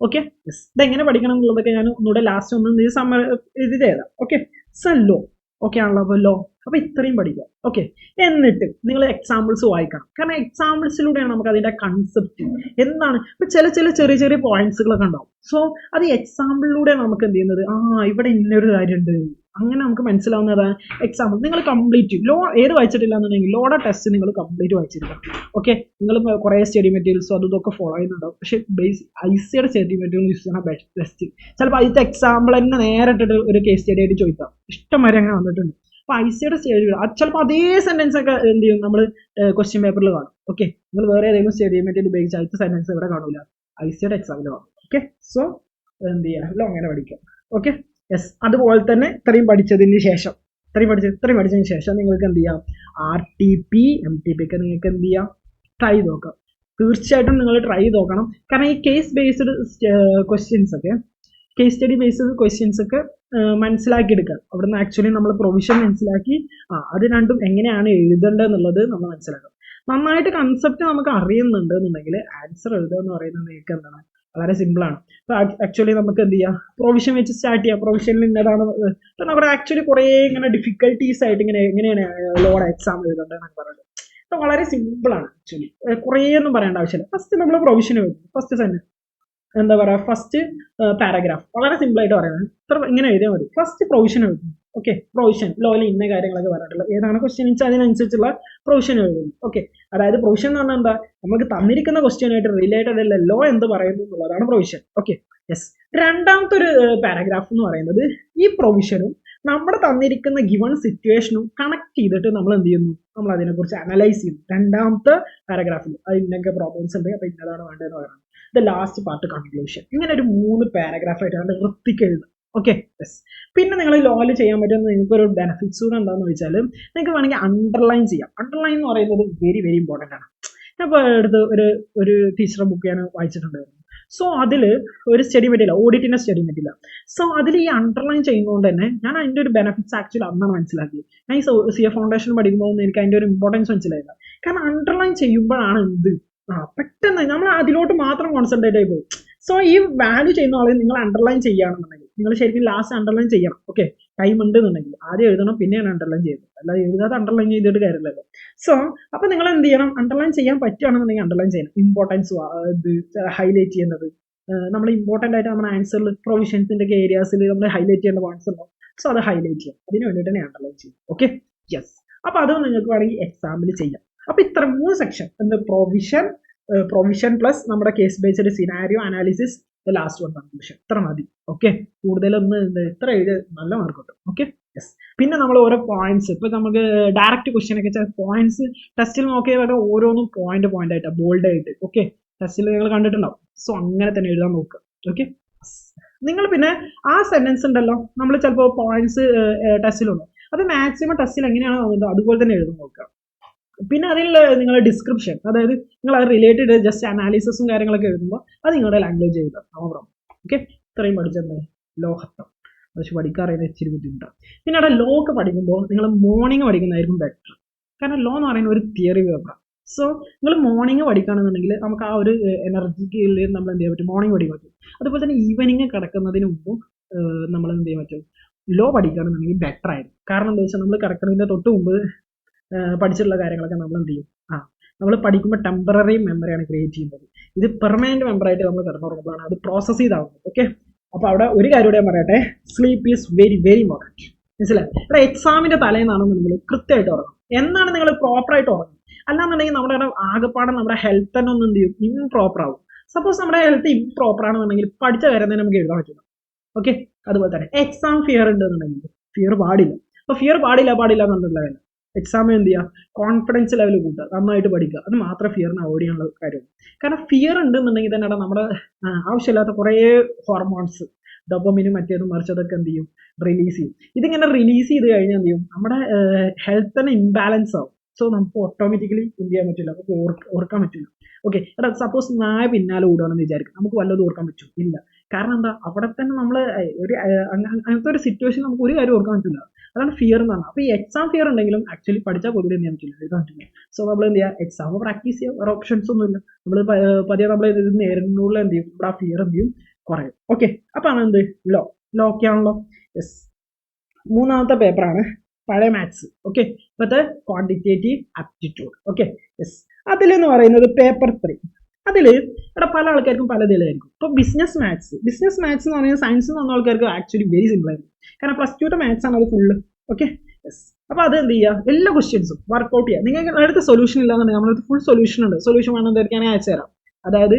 A: ഓക്കെ ഇതെങ്ങനെ പഠിക്കണം എന്നുള്ളതൊക്കെ ഞാൻ ഒന്നുകൂടെ ലാസ്റ്റ് ഒന്ന് ഈ സമ്മർ ഇത് ചെയ്താം. ഓക്കെ സല്ലോ ലോ ഓക്കെ ആണല്ലോ അപ്പോൾ ലോ അപ്പോൾ ഇത്രയും പഠിക്കാം ഓക്കെ എന്നിട്ട് നിങ്ങൾ എക്സാമ്പിൾസ് വായിക്കണം. കാരണം എക്സാമ്പിൾസിലൂടെയാണ് നമുക്ക് അതിന്റെ കൺസെപ്റ്റ് എന്താണ്? ഇപ്പം ചില ചില ചെറിയ ചെറിയ പോയിന്റ്സുകളൊക്കെ ഉണ്ടാവും. സോ അത് എക്സാമ്പിളിലൂടെ നമുക്ക് എന്ത് ചെയ്യുന്നത്? ആ ഇവിടെ ഇന്നൊരു കാര്യമുണ്ട്. അങ്ങനെ നമുക്ക് മനസ്സിലാവുന്നതാണ്. എക്സാമ്പിൾ നിങ്ങൾ കംപ്ലീറ്റ് ലോ ഏത് വായിച്ചിട്ടില്ല എന്നുണ്ടെങ്കിൽ ലോഡ ടെസ്റ്റ് നിങ്ങൾ കംപ്ലീറ്റ് വായിച്ചിരിക്കണം. ഓക്കെ നിങ്ങൾ കുറേ സ്റ്റഡി മെറ്റീരിയൽസും അതും ഇതൊക്കെ ഫോളോ ചെയ്യുന്നുണ്ടാവും. പക്ഷേ ബേസ് ഐ സിയുടെ സ്റ്റഡി മെറ്റീരിയൽ യൂസ് ചെയ്യണം ബെസ്റ്റ് ചിലപ്പോൾ അതിന്റെ എക്സാമ്പിൾ തന്നെ നേരിട്ടിട്ട് ഒരു കേസ് സ്റ്റഡി ആയിട്ട് ചോദിക്കാം. ഇഷ്ടം വരെ അങ്ങനെ വന്നിട്ടുണ്ട്. അപ്പോൾ ഐ സിയുടെ സ്റ്റഡി ചിലപ്പോൾ അതേ സെന്റൻസ് ഒക്കെ എന്ത് ചെയ്യും? നമ്മൾ ക്വസ്റ്റ്യൻ പേപ്പറിൽ കാണും. ഓക്കെ നിങ്ങൾ വേറെ ഏതെങ്കിലും സ്റ്റഡി മെറ്റീരിയൽ ഉപയോഗിച്ച് അടുത്ത സെന്റൻസ് ഇവിടെ കാണില്ല ഐ സിയുടെ എക്സാമിൽ കാണും. ഓക്കെ സോ എന്ത് ചെയ്യാം എല്ലാം അങ്ങനെ പഠിക്കാം. ഓക്കെ യെസ് അതുപോലെ തന്നെ ഇത്രയും പഠിച്ചതിന് ശേഷം ഇത്രയും പഠിച്ച ഇത്രയും പഠിച്ചതിന് ശേഷം നിങ്ങൾക്ക് എന്ത് ചെയ്യാം? R T P M T P ഒക്കെ നിങ്ങൾക്ക് എന്ത് ചെയ്യാം? ട്രൈ നോക്കാം. തീർച്ചയായിട്ടും നിങ്ങൾ ട്രൈ നോക്കണം. കാരണം ഈ കേസ് ബേസ്ഡ് ക്വസ്റ്റ്യൻസ് ഒക്കെ കേസ് സ്റ്റഡി ബേസ്ഡ് ക്വസ്റ്റ്യൻസ് ഒക്കെ മനസ്സിലാക്കി എടുക്കുക അവിടുന്ന് ആക്ച്വലി നമ്മൾ പ്രൊവിഷൻ മനസ്സിലാക്കി ആ അത് രണ്ടും എങ്ങനെയാണ് എഴുതേണ്ടത് എന്നുള്ളത് നമ്മൾ മനസ്സിലാക്കണം. നന്നായിട്ട് കൺസെപ്റ്റ് നമുക്ക് അറിയുന്നുണ്ട് എന്നുണ്ടെങ്കിൽ ആൻസർ എഴുതുക എന്ന് പറയുന്നത് നിങ്ങൾക്ക് എന്താണ്? വളരെ സിമ്പിളാണ് അപ്പോൾ ആക്ച്വലി നമുക്ക് എന്ത് ചെയ്യാം? പ്രൊവിഷൻ വെച്ച് സ്റ്റാർട്ട് ചെയ്യാം. പ്രൊവിഷനിൽ ഇന്നതാണ് നമ്മുടെ ആക്ച്വലി കുറേ ഇങ്ങനെ ഡിഫിക്കൽട്ടീസ് ആയിട്ട് ഇങ്ങനെ എങ്ങനെയാണ് ലോഡ് എക്സാം എഴുതേണ്ടത് എന്നൊക്കെ പറയുന്നത് അപ്പോൾ വളരെ സിമ്പിളാണ് ആക്ച്വലി കുറേ ഒന്നും പറയേണ്ട ആവശ്യമില്ല. ഫസ്റ്റ് നമ്മൾ പ്രൊവിഷൻ എഴുതും ഫസ്റ്റ് തന്നെ എന്താ പറയുക ഫസ്റ്റ് പാരഗ്രാഫ് വളരെ സിമ്പിളായിട്ട് പറയുന്നത്. ഇത്ര ഇങ്ങനെ എഴുതിയാൽ മതി. ഫസ്റ്റ് പ്രൊവിഷൻ എഴുതും ഓക്കെ പ്രൊവിഷൻ ലോയിൽ ഇന്ന കാര്യങ്ങളൊക്കെ പറഞ്ഞിട്ടുള്ളത് ഏതാണ് ക്വസ്റ്റ്യൻ വെച്ചാൽ അതിനനുസരിച്ചുള്ള പ്രൊവിഷൻ എഴുതുന്നു. ഓക്കെ അതായത് പ്രൊവിഷൻ എന്ന് പറഞ്ഞാൽ എന്താ? നമുക്ക് തന്നിരിക്കുന്ന ക്വസ്റ്റ്യനായിട്ട് റിലേറ്റഡ് അല്ല ലോ എന്ത് പറയുന്നു എന്നുള്ളതാണ് പ്രൊവിഷൻ ഓക്കെ യെസ് രണ്ടാമത്തെ ഒരു പാരഗ്രാഫ് എന്ന് പറയുന്നത് ഈ പ്രൊവിഷനും നമ്മുടെ തന്നിരിക്കുന്ന ഗിവൺ സിറ്റുവേഷനും കണക്ട് ചെയ്തിട്ട് നമ്മൾ എന്ത് ചെയ്യുന്നു? നമ്മൾ അതിനെക്കുറിച്ച് അനലൈസ് ചെയ്യുന്നു. രണ്ടാമത്തെ പാരഗ്രാഫിൽ അത് ഇന്നൊക്കെ പ്രോബ്ലംസ് ഉണ്ട്. അപ്പോൾ ഇന്നതാണ് വേണ്ടതെന്ന് പറയുന്നത്. ദ ലാസ്റ്റ് പാർട്ട് കൺക്ലൂഷൻ ഇങ്ങനെ ഒരു മൂന്ന് പാരഗ്രാഫായിട്ടാണ് വൃത്തിക്ക് എഴുതുക. ഓക്കെ യെസ് പിന്നെ നിങ്ങൾ ലോയിൽ ചെയ്യാൻ പറ്റുന്ന നിങ്ങൾക്ക് ഒരു ബെനിഫിറ്റ്സ് കൂടെ എന്താണെന്ന് വെച്ചാൽ നിങ്ങൾക്ക് വേണമെങ്കിൽ അണ്ടർലൈൻ ചെയ്യാം. അണ്ടർലൈൻ എന്ന് പറയുന്നത് വെരി വെരി ഇമ്പോർട്ടന്റ് ആണ്. ഞാൻ ഇപ്പോൾ എടുത്ത് ഒരു ഒരു ടീച്ചറെ ബുക്ക് ഞാൻ വായിച്ചിട്ടുണ്ടായിരുന്നു സോ അതിൽ ഒരു സ്റ്റഡി പറ്റില്ല ഓഡിറ്റിന്റെ സ്റ്റഡി പറ്റില്ല സോ അതിൽ ഈ അണ്ടർലൈൻ ചെയ്യുന്നതുകൊണ്ട് തന്നെ ഞാൻ അതിന്റെ ഒരു ബെനിഫിറ്റ്സ് ആക്ച്വലി അന്നാണ് മനസ്സിലാക്കിയത്. ഞാൻ ഈ സി എ ഫൗണ്ടേഷൻ പഠിക്കുമ്പോൾ എനിക്ക് അതിന്റെ ഒരു ഇമ്പോർട്ടൻസ് മനസ്സിലായില്ല. കാരണം അണ്ടർലൈൻ ചെയ്യുമ്പോഴാണ് എന്ത് ആ പെട്ടെന്ന് നമ്മൾ അതിലോട്ട് മാത്രം കോൺസെൻട്രേറ്റ് ആയി പോകും സോ ഈ വാല്യൂ ചെയ്യുന്ന ആളെ നിങ്ങൾ അണ്ടർലൈൻ ചെയ്യുകയാണെന്നുണ്ടെങ്കിൽ നിങ്ങൾ ശരിക്കും ലാസ്റ്റ് അണ്ടർലൈൻ ചെയ്യണം. ഓക്കെ ടൈം ഉണ്ട് എന്നുണ്ടെങ്കിൽ ആദ്യം എഴുതണം പിന്നെയാണ് അണ്ടർലൈൻ ചെയ്യുന്നത്. അല്ലാതെ എഴുതാതെ അണ്ടർലൈൻ ചെയ്തിട്ട് കാര്യമില്ലല്ലോ. സോ അപ്പോൾ നിങ്ങൾ എന്ത് ചെയ്യണം? അണ്ടർലൈൻ ചെയ്യാൻ പറ്റുകയാണെന്നുണ്ടെങ്കിൽ അണ്ടർലൈൻ ചെയ്യണം. ഇമ്പോർട്ടൻസ് ഇത് ഹൈലൈറ്റ് ചെയ്യുന്നത്. നമ്മൾ ഇമ്പോർട്ടന്റ് ആയിട്ട് നമ്മുടെ ആൻസറിൽ പ്രൊവിഷൻസിന്റെ ഒക്കെ ഏരിയാസിൽ നമ്മൾ ഹൈലൈറ്റ് ചെയ്യേണ്ട പോയിന്റ്സ് ഉണ്ടാവും സോ അത് ഹൈലൈറ്റ് ചെയ്യാം അതിന് വേണ്ടിയിട്ട് തന്നെ അണ്ടർലൈൻ ചെയ്യും ഓക്കെ യെസ് അപ്പോൾ അത് നിങ്ങൾക്ക് വേണമെങ്കിൽ എക്സാമിൽ ചെയ്യാം. അപ്പോൾ ഇത്ര മൂന്ന് സെക്ഷൻ എന്ത്? പ്രൊവിഷൻ പ്രൊവിഷൻ പ്ലസ് നമ്മുടെ case based scenario analysis last one conclusion ഇത്ര മതി. ഓക്കെ കൂടുതലൊന്ന് ഇത്ര എഴുതി നല്ല മാർക്ക് കിട്ടും ഓക്കെ യെസ് പിന്നെ നമ്മൾ ഓരോ പോയിന്റ്സ് ഇപ്പൊ നമുക്ക് ഡയറക്റ്റ് ക്വസ്റ്റ്യൻ ഒക്കെ വെച്ചാൽ പോയിന്റ്സ് ടെസ്റ്റിൽ നോക്കിയാൽ ഓരോന്നും പോയിന്റ് പോയിന്റ് ആയിട്ട് ബോൾഡ് ആയിട്ട്. ഓക്കെ ടെസ്റ്റിൽ നിങ്ങൾ കണ്ടിട്ടുണ്ടാവും. സോ അങ്ങനെ തന്നെ എഴുതാൻ നോക്കുക. ഓക്കെ നിങ്ങൾ പിന്നെ ആ സെന്റൻസ് ഉണ്ടല്ലോ നമ്മൾ ചിലപ്പോൾ പോയിന്റ്സ് ടെസ്റ്റിലുണ്ട് അത് മാക്സിമം ടെസ്റ്റിൽ എങ്ങനെയാണ് അതുപോലെ തന്നെ എഴുതാൻ നോക്കുക. പിന്നെ അതിൽ നിങ്ങളുടെ ഡിസ്ക്രിപ്ഷൻ അതായത് നിങ്ങൾ അത് റിലേറ്റഡ് ജസ്റ്റ് അനാലിസിസും കാര്യങ്ങളൊക്കെ എഴുതുമ്പോൾ അത് നിങ്ങളുടെ ലാംഗ്വേജ് എഴുതാം. നോ ഓക്കെ ഇത്രയും പഠിച്ചെന്താ ലോഹത്വം. പക്ഷെ പഠിക്കാറേ ഇച്ചിരി ബുദ്ധിമുട്ടാണ് പിന്നെ അവിടെ ലോ ഒക്കെ പഠിക്കുമ്പോൾ നിങ്ങൾ മോർണിംഗ് പഠിക്കുന്നതായിരിക്കും ബെറ്റർ കാരണം ലോ എന്ന് പറയുന്ന ഒരു തിയറി പേപ്പറാണ് സോ നിങ്ങൾ മോർണിംഗ് പഠിക്കുകയാണെന്നുണ്ടെങ്കിൽ നമുക്ക് ആ ഒരു എനർജിക്ക് നമ്മൾ എന്ത് ചെയ്യാൻ പറ്റും? മോർണിംഗ് പഠിക്കാൻ പറ്റും. അതുപോലെ തന്നെ ഈവനിങ് കിടക്കുന്നതിന് മുമ്പ് നമ്മൾ എന്ത് ചെയ്യാൻ പറ്റും? ലോ പഠിക്കുകയാണെന്നുണ്ടെങ്കിൽ ബെറ്റർ ആയിരുന്നു കാരണം എന്താ വെച്ചാൽ നമ്മൾ കിടക്കുന്നതിന്റെ തൊട്ട് മുമ്പ് പഠിച്ചിട്ടുള്ള കാര്യങ്ങളൊക്കെ നമ്മൾ എന്ത് ചെയ്യും? ആ നമ്മൾ പഠിക്കുമ്പോൾ ടെമ്പററി മെമ്മറിയാണ് ക്രിയേറ്റ് ചെയ്യുന്നത്. ഇത് പെർമനന്റ് മെമ്മറായിട്ട് നമ്മൾ കിടന്നുറങ്ങുമ്പോഴാണ് അത് പ്രോസസ് ചെയ്താവുന്നത് ഓക്കെ അപ്പോൾ അവിടെ ഒരു കാര്യം കൂടെ പറയട്ടെ. Sleep is very very important മനസ്സിലായി? എക്സാമിന്റെ തലേന്നാണെന്നുണ്ടെങ്കിൽ കൃത്യമായിട്ട് ഉറങ്ങും എന്നാണ് നിങ്ങൾ പ്രോപ്പറായിട്ട് ഉറങ്ങും അല്ലാന്നുണ്ടെങ്കിൽ നമ്മുടെ ആകെപ്പാടെ നമ്മുടെ ഹെൽത്ത് തന്നെ ഒന്ന് എന്ത് ചെയ്യും? ഇംപ്രോപ്പർ ആവും. സപ്പോസ് നമ്മുടെ ഹെൽത്ത് ഇംപ്രോപ്പർ ആണെന്നുണ്ടെങ്കിൽ പഠിച്ച കാര്യം തന്നെ നമുക്ക് എഴുതാൻ പറ്റില്ല ഓക്കെ അതുപോലെ തന്നെ. എക്സാം ഫിയർ ഉണ്ടെന്നുണ്ടെങ്കിൽ ഫിയർ പാടില്ല. അപ്പോൾ ഫിയർ പാടില്ല പാടില്ല എന്നുള്ള എക്സാം എന്ത് ചെയ്യുക കോൺഫിഡൻസ് ലെവൽ കൂട്ടുക നന്നായിട്ട് പഠിക്കുക. അത് മാത്രം ഫിയറിനെ അവോയ്ഡ് ചെയ്യാനുള്ള കാര്യമാണ് കാരണം ഫിയർ ഉണ്ടെന്നുണ്ടെങ്കിൽ തന്നെ നമ്മുടെ ആവശ്യമില്ലാത്ത കുറേ ഹോർമോൺസ് ഡോപ്പമിനും മറ്റേതും മറിച്ചതൊക്കെ എന്ത് ചെയ്യും? റിലീസ് ചെയ്യും. ഇതിങ്ങനെ റിലീസ് ചെയ്ത് കഴിഞ്ഞാൽ എന്ത് ചെയ്യും? നമ്മുടെ ഹെൽത്ത് തന്നെ ഇംബാലൻസ് ആവും. സോ നമുക്ക് ഓട്ടോമാറ്റിക്കലി എന്ത് ചെയ്യാൻ പറ്റില്ല. നമുക്ക് ഓർക്കാൻ പറ്റില്ല. ഓക്കെ എടാ സപ്പോസ് നായ പിന്നാലെ ഓടുകയാണെന്ന് വിചാരിക്കും. നമുക്ക് വല്ലതും ഓർക്കാൻ പറ്റും ഇല്ല. കാരണം എന്താ? അവിടെ തന്നെ നമ്മൾ ഒരു അങ്ങനത്തെ ഒരു സിറ്റുവേഷൻ നമുക്ക് ഒരു കാര്യം ഓർക്കാൻ പറ്റില്ല. അതാണ് ഫിയർ എന്ന് പറഞ്ഞാൽ അപ്പോൾ ഈ എക്സാം ഫിയർ ഉണ്ടെങ്കിലും ആക്ച്വലി പഠിച്ചാൽ പോലും എന്ത് ചെയ്യാൻ പറ്റില്ല. എഴുതാൻ പറ്റില്ല. സോ നമ്മൾ എന്ത് ചെയ്യുക എക്സാം പ്രാക്ടീസ് ചെയ്യുക വേറെ ഓപ്ഷൻസ് ഒന്നും ഇല്ല നമ്മൾ പതിയെ നമ്മൾ ഇത് നേരിടുന്നുള്ള എന്ത് ചെയ്യും? ഇവിടെ ആ ഫിയർ എന്ത് ചെയ്യും? കുറയും. ഓക്കെ അപ്പോൾ ആണ് എന്ത്? ലോ ലോ ഒക്കെ ആണല്ലോ. യെസ് മൂന്നാമത്തെ പേപ്പറാണ് പഴയ മാത്സ് ഓക്കെ ഇപ്പോഴത്തെ ക്വാണ്ടിറ്റേറ്റീവ് ആപ്റ്റിറ്റ്യൂഡ് ഓക്കെ യെസ് അതിലെന്ന് പറയുന്നത് പേപ്പർ ത്രീ അതിൽ ഇവിടെ പല ആൾക്കാർക്കും പല ഇതിലായിരിക്കും ഇപ്പോൾ ബിസിനസ് മാത്സ് ബിസിനസ് മാത്സ് എന്ന് പറഞ്ഞാൽ സയൻസ് എന്ന് പറഞ്ഞ ആൾക്കാർക്ക് ആക്ച്വലി വെരി സിമ്പിൾ ആയിരുന്നു കാരണം പ്ലസ് ടുത്തെ മാത്സ് ആണ് അത് ഫുള്ള് ഓക്കെ യെസ് അപ്പോൾ അത് എന്ത് ചെയ്യുക എല്ലാ ക്വസ്റ്റ്യൻസും വർക്കൗട്ട് ചെയ്യുക നിങ്ങൾക്ക് അടുത്ത സൊല്യൂഷൻ ഇല്ലാന്നുണ്ടെങ്കിൽ നമ്മളടുത്ത് ഫുൾ സൊല്യൂഷൻ ഉണ്ട്. സൊല്യൂഷൻ വേണമെന്ന് ഞാൻ അയച്ചു തരാം. അതായത്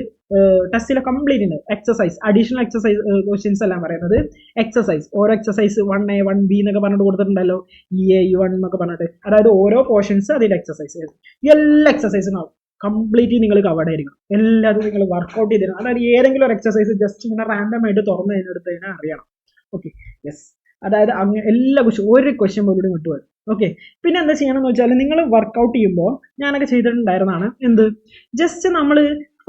A: ടെസ്റ്റിലെ കംപ്ലീറ്റ് ഉണ്ട്. എക്സസൈസ് അഡീഷണൽ എക്സസൈസ് ക്വസ്റ്റ്യൻസ് എല്ലാം പറയുന്നത്. എക്സസൈസ് ഓരോ exercise one A one B എന്നൊക്കെ പറഞ്ഞിട്ട് കൊടുത്തിട്ടുണ്ടല്ലോ. ഇ എ ഇ വൺ എന്നൊക്കെ പറഞ്ഞിട്ട്. അതായത് ഓരോ പോർഷൻസ് അതിന്റെ എക്സസൈസ് എല്ലാ എക്സസൈസും ആവും. കംപ്ലീറ്റ്ലി നിങ്ങൾ കവേർഡ് ആയിരിക്കണം എല്ലാതും നിങ്ങൾ വർക്കൗട്ട് ചെയ്തിരുന്നു അതായത് ഏതെങ്കിലും ഒരു എക്സസൈസ് ജസ്റ്റ് ഇങ്ങനെ റാൻഡം ആയിട്ട് തുറന്നു കഴിഞ്ഞെടുത്ത് കഴിഞ്ഞാൽ അറിയണം. ഓക്കെ യെസ് അതായത് അങ്ങനെ എല്ലാ ക്വസ്റ്റ്യൻ ഒരു ക്വസ്റ്റ്യൻ പോലും വിട്ടുപോയി ഓക്കെ പിന്നെ എന്താ ചെയ്യണമെന്ന് വെച്ചാൽ നിങ്ങൾ വർക്കൗട്ട് ചെയ്യുമ്പോൾ ഞാനൊക്കെ ചെയ്തിട്ടുണ്ടായിരുന്നതാണ്. എന്ത്? ജസ്റ്റ് നമ്മൾ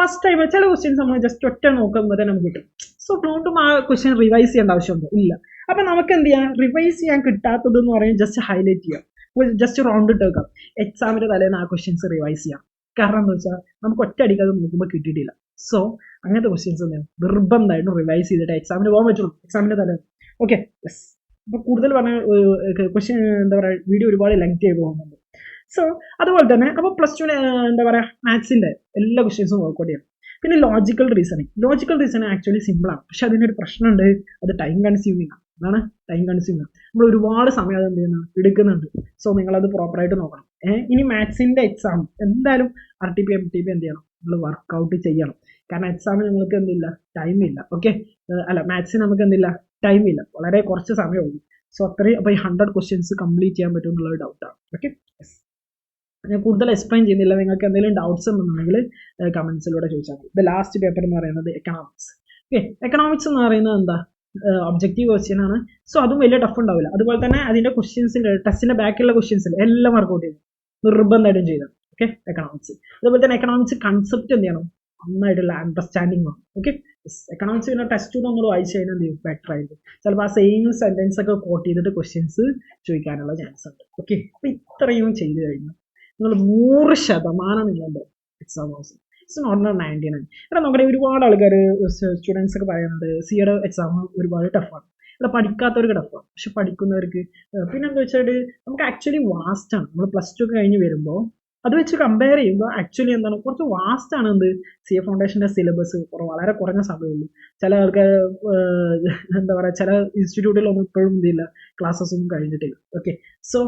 A: ഫസ്റ്റ് ടൈം ചില ക്വസ്റ്റ്യൻസ് നമ്മൾ ജസ്റ്റ് ഒറ്റ നോക്കുമ്പോൾ തന്നെ നമുക്ക് കിട്ടും. സോ വീണ്ടും ആ ക്വസ്റ്റ്യൻ റിവൈസ് ചെയ്യേണ്ട ആവശ്യമുണ്ട്. ഇല്ല. അപ്പം നമുക്ക് എന്ത് ചെയ്യാം? റിവൈസ് ചെയ്യാൻ കിട്ടാത്തത് എന്ന് ജസ്റ്റ് ഹൈലൈറ്റ് ചെയ്യാം. ജസ്റ്റ് റൗണ്ട് ഇട്ട് വെക്കാം. എക്സാമിന്റെ തലേന്ന് ആ ക്വസ്റ്റ്യൻസ് റിവൈസ് ചെയ്യാം. കാരണം എന്താ വെച്ചാൽ നമുക്ക് ഒറ്റ അത് നോക്കുമ്പോൾ കിട്ടിയിട്ടില്ല. സോ അങ്ങനത്തെ ക്വസ്റ്റ്യൻസ് ഒന്നും നിർബന്ധമായിട്ടും റിവൈസ് ചെയ്തിട്ട് എക്സാമിന് പോകാൻ പറ്റുള്ളൂ. എക്സാമിന്റെ തലേന്ന് ഓക്കെ യെസ് അപ്പോൾ കൂടുതൽ പറഞ്ഞ ക്വസ്റ്റ്യൻ എന്താ പറയുക വീഡിയോ ഒരുപാട് ലെങ്ത് ആയി പോകുന്നുണ്ട്. സോ അതുപോലെ തന്നെ അപ്പോൾ പ്ലസ് ടു എന്താ പറയുക മാത്സിന്റെ എല്ലാ ക്വസ്റ്റ്യൻസും വർക്കൗട്ട് ചെയ്യണം പിന്നെ logical reasoning logical reasoning actually സിമ്പിളാണ് പക്ഷെ അതിനൊരു പ്രശ്നമുണ്ട്. അത് ടൈം കൺസ്യൂമിംഗ് ആണ്. അതാണ് ടൈം കൺസ്യൂമിംഗ് നമ്മൾ ഒരുപാട് സമയം അത് എന്ത് ചെയ്യുന്നു? എടുക്കുന്നുണ്ട്. സോ നിങ്ങളത് പ്രോപ്പറായിട്ട് നോക്കണം. ഇനി മാത്സിന്റെ എക്സാം എന്തായാലും R T P M T P എന്ത് ചെയ്യണം? നമ്മൾ വർക്കൗട്ട് ചെയ്യണം. കാരണം എക്സാമിന് നിങ്ങൾക്ക് എന്തില്ല? ടൈം ഇല്ല. ഓക്കെ അല്ല മാത്സിന് നമുക്ക് എന്തില്ല? ടൈം ഇല്ല. വളരെ കുറച്ച് സമയമുള്ളൂ. സോ അത്രയും അപ്പോൾ ഈ ഹൺഡ്രഡ് ക്വസ്റ്റ്യൻസ് കംപ്ലീറ്റ് ചെയ്യാൻ പറ്റും എന്നുള്ളൊരു ഡൗട്ടാണ് ഓക്കെ ഞാൻ കൂടുതൽ എക്സ്പ്ലെയിൻ ചെയ്യുന്നില്ല. നിങ്ങൾക്ക് എന്തെങ്കിലും ഡൗട്ട്സ് ഉണ്ടെന്നുണ്ടെങ്കിൽ കമൻസിലൂടെ ചോദിച്ചാൽ മതി. ഇത് ലാസ്റ്റ് പേപ്പർ എന്ന് പറയുന്നത് എക്കണോമിക്സ് ഓക്കെ എക്കണോമിക്സ് എന്ന് പറയുന്നത് എന്താ? ഒബ്ജക്റ്റീവ് ക്വസ്റ്റ്യൻ ആണ്. സോ അതും വലിയ ടഫ് ഉണ്ടാവില്ല. അതുപോലെ തന്നെ അതിന്റെ ക്വസ്റ്റ്യൻസിന്റെ ടെസ്റ്റിന്റെ ബാക്കിലുള്ള ക്വസ്റ്റ്യൻസിൽ എല്ലാം വർക്കൗട്ട് ചെയ്തു. നിർബന്ധമായിട്ടും ചെയ്തത് ഓക്കെ എക്കണോമിക്സ് അതുപോലെ തന്നെ എക്കണോമിക്സ് കൺസെപ്റ്റ് എന്ത് ചെയ്യണം? നന്നായിട്ടുള്ള അണ്ടർസ്റ്റാൻഡിങ് വേണം. ഓക്കെ എക്കണോമിക്സ് പിന്നെ ടെസ്റ്റ് നമ്മൾ വായിച്ചു കഴിഞ്ഞാൽ എന്ത് ചെയ്യും? ബെറ്റർ ആയിരിക്കും. ചിലപ്പോൾ ആ സെയിം സെന്റൻസ് ഒക്കെ കോട്ട് ചെയ്തിട്ട് ക്വസ്റ്റ്യൻസ് ചോദിക്കാനുള്ള ചാൻസ് ഉണ്ട്. ഓക്കെ അപ്പോൾ ഇത്രയും ചെയ്ത് കഴിഞ്ഞു നിങ്ങൾ നൂറ് ശതമാനം നിങ്ങളുടെ exam house it's not ninety nine ഇവിടെ നോക്കണേ ഒരുപാട് ആൾക്കാർ സ്റ്റുഡൻസ് ഒക്കെ പറയുന്നത് സിയുടെ എക്സാം ഒരുപാട് ടഫാണ് ഇവിടെ പഠിക്കാത്തവർക്ക് ടഫാണ് പക്ഷെ പഠിക്കുന്നവർക്ക് പിന്നെ എന്താ വെച്ചാൽ നമുക്ക് ആക്ച്വലി വാസ്റ്റാണ് നമ്മൾ പ്ലസ് ടു ഒക്കെ കഴിഞ്ഞ് വരുമ്പോൾ അത് വെച്ച് കമ്പയർ ചെയ്യുമ്പോൾ ആക്ച്വലി എന്താണ് കുറച്ച് വാസ്റ്റ് ആണ് എന്ത് സി എ ഫൗണ്ടേഷന്റെ സിലബസ് വളരെ കുറഞ്ഞ സമയമുള്ളൂ. ചില ആൾക്കാർ എന്താ പറയുക ചില ഇൻസ്റ്റിറ്റ്യൂട്ടിലൊന്നും ഇപ്പോഴും ഇതില്ല ക്ലാസ്സസ് ഒന്നും കഴിഞ്ഞിട്ടില്ല. ഓക്കെ സോ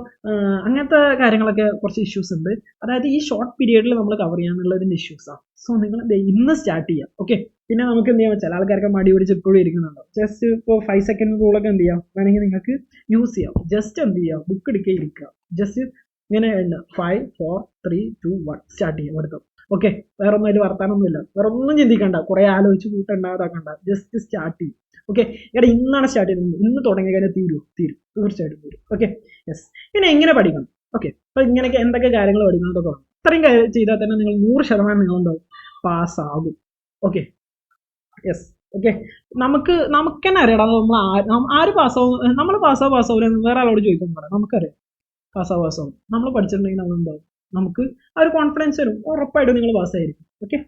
A: അങ്ങനത്തെ കാര്യങ്ങളൊക്കെ കുറച്ച് ഇഷ്യൂസ് ഉണ്ട്. അതായത് ഈ ഷോർട്ട് പീരീഡിൽ നമ്മൾ കവർ ചെയ്യാന്നുള്ളതിന്റെ ഇഷ്യൂസാണ് സോ നിങ്ങൾ ഇന്ന് സ്റ്റാർട്ട് ചെയ്യാം. ഓക്കെ പിന്നെ നമുക്ക് എന്ത് ചെയ്യാം? ചില ആൾക്കാർക്ക് മടി പിടിച്ച് ഇപ്പോഴും ഇരിക്കുന്നുണ്ടോ. ജസ്റ്റ് ഇപ്പോൾ ഫൈവ് സെക്കൻഡ് റൂളൊക്കെ എന്ത് ചെയ്യാം? വേണമെങ്കിൽ നിങ്ങൾക്ക് യൂസ് ചെയ്യാം. ജസ്റ്റ് എന്ത് ചെയ്യാം? ബുക്ക് എടുക്കുക ഇരിക്കുക. ജസ്റ്റ് ഇങ്ങനെ എണ്ണ five four three two one start ചെയ്യാം. അടുത്തത് ഓക്കെ വേറെ ഒന്നും അതിൽ വർത്താനൊന്നുമില്ല. വേറെ ഒന്നും ചിന്തിക്കണ്ട. കുറേ ആലോചിച്ച് കൂട്ടണ്ട. ജസ്റ്റ് സ്റ്റാർട്ട് ചെയ്യും. ഓക്കെ എടാ ഇന്നാണ് സ്റ്റാർട്ട് ചെയ്യുന്നത്. ഇന്ന് തുടങ്ങി കഴിഞ്ഞാൽ തീരും. തീരും. തീർച്ചയായിട്ടും തീരും. ഓക്കെ യെസ് ഇനി എങ്ങനെ പഠിക്കണം? ഓക്കെ അപ്പോൾ ഇങ്ങനെയൊക്കെ എന്തൊക്കെ കാര്യങ്ങൾ പഠിക്കണം എന്നൊക്കെ ഇത്രയും കാര്യം ചെയ്താൽ തന്നെ നിങ്ങൾ നൂറ് ശതമാനം നിങ്ങൾ എന്താവും പാസ്സാകും ഓക്കെ യെസ് ഓക്കെ നമുക്ക് നമുക്ക് തന്നെ അറിയാം നമ്മൾ ആര് ആര് പാസ്സാവും നമ്മൾ പാസ്സാവും പാസ്സാവില്ല വേറെ ആളോട് ചോദിക്കാൻ പറയാം. നമുക്കറിയാം. പാസ്സാവും പാസ്സാവും നമ്മൾ പഠിച്ചിട്ടുണ്ടെങ്കിൽ നമ്മൾ എന്താവും നമുക്ക് ആ ഒരു കോൺഫിഡൻസ് വരും. ഉറപ്പായിട്ടും നിങ്ങൾ പാസ്സായിരിക്കും ഓക്കെ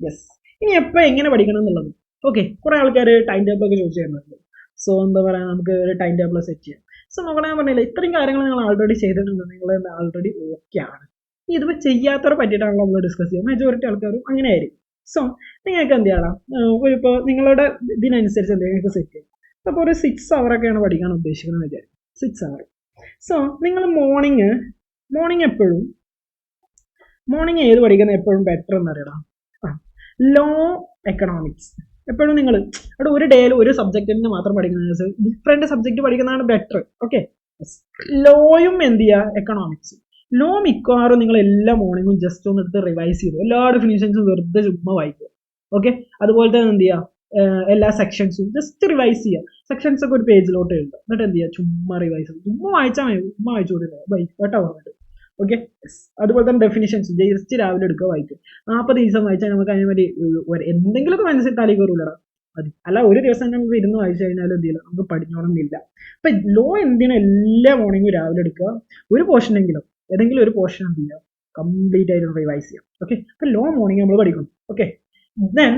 A: യെസ് ഇനി എപ്പോൾ എങ്ങനെ പഠിക്കണം എന്നുള്ളത്. ഓക്കെ കുറേ ആൾക്കാർ ടൈം ടേബിൾ ഒക്കെ ചോദിച്ചു തരുന്നുണ്ട് സോ എന്താ പറയുക നമുക്ക് ഒരു ടൈം ടേബിൾ സെറ്റ് ചെയ്യാം. സോ നോക്കണേ ഞാൻ പറഞ്ഞില്ല ഇത്രയും കാര്യങ്ങൾ നിങ്ങൾ ആൾറെഡി ചെയ്തിട്ടുണ്ട്. നിങ്ങൾ ആൾറെഡി ഓക്കെ ആണ്. ഇനി ഇതിപ്പോൾ ചെയ്യാത്തവരെ പറ്റിയിട്ടാണല്ലോ നമ്മൾ ഡിസ്കസ് ചെയ്യുക മെജോറിറ്റി ആൾക്കാരും അങ്ങനെ ആയിരിക്കും. സോ നിങ്ങൾക്ക് എന്ത് ചെയ്യണം ഇപ്പോൾ നിങ്ങളുടെ ഇതിനനുസരിച്ച് എന്തെങ്കിലും സെറ്റ് ചെയ്യാം. അപ്പോൾ ഒരു സിക്സ് അവറൊക്കെയാണ് പഠിക്കാൻ ഉദ്ദേശിക്കുന്നത് വിചാരിക്കും. സിക്സ് അവർ സോ നിങ്ങൾ മോർണിംഗ് മോർണിംഗ് എപ്പോഴും മോർണിംഗ് ഏത് പഠിക്കുന്ന എപ്പോഴും ബെറ്റർ എന്നറിയണം ആ ലോ എക്കണോമിക്സ് എപ്പോഴും നിങ്ങൾ അവിടെ ഒരു ഡേയിൽ ഒരു സബ്ജക്റ്റിന് മാത്രം പഠിക്കുന്നത് ഡിഫറെന്റ് സബ്ജക്റ്റ് പഠിക്കുന്നതാണ് ബെറ്റർ ഓക്കെ ലോയും എന്ത് ചെയ്യുക എക്കണോമിക്സ് ലോ മിക്കവാറും നിങ്ങൾ എല്ലാ മോർണിംഗും ജസ്റ്റ് ഒന്ന് എടുത്ത് റിവൈസ് ചെയ്തു. എല്ലാ ഡെഫിനേഷൻസും വെറുതെ ചുമ്മാ വായിക്കുക. ഓക്കെ അതുപോലെ തന്നെ എന്ത് ചെയ്യുക എല്ലാ സെക്ഷൻസും ജസ്റ്റ് റിവൈസ് ചെയ്യുക സെക്ഷൻസ് ഒക്കെ ഒരു പേജിലോട്ട് എഴുതുക എന്നിട്ട് എന്ത് ചെയ്യുക ചുമ്മാ റിവൈസ് ചെയ്യുക ചുമ്മാ വായിച്ചാൽ മതി. ചുമ്മാ വായിച്ചു കൊടുക്കുക കേട്ടോ പറഞ്ഞിട്ട് ഓക്കെ അതുപോലെ തന്നെ ഡെഫിനിഷൻസ് ജസ്റ്റ് രാവിലെ എടുക്കുക വായിക്കും നാൽപ്പത് ദിവസം വായിച്ചാൽ നമുക്ക് അതിനെ പറ്റി എന്തെങ്കിലും എന്തെങ്കിലുമൊക്കെ മനസ്സിൽ തലയിൽ കയറൂലടാ. മതി അല്ല ഒരു ദിവസം നമുക്ക് ഇരുന്ന് വായിച്ചു കഴിഞ്ഞാൽ എന്ത് ചെയ്യില്ല നമുക്ക് പഠിക്കണമെന്നില്ല അപ്പം ലോ എന്തിനാ എല്ലാ മോർണിംഗും രാവിലെ എടുക്കുക? ഒരു പോർഷനെങ്കിലും ഏതെങ്കിലും ഒരു പോർഷൻ എന്ത് ചെയ്യുക കംപ്ലീറ്റ് ആയിട്ട് റിവൈസ് ചെയ്യാം. ഓക്കെ അപ്പം ലോ മോർണിംഗ് നമ്മൾ പഠിക്കണം. ഓക്കെ ദെൻ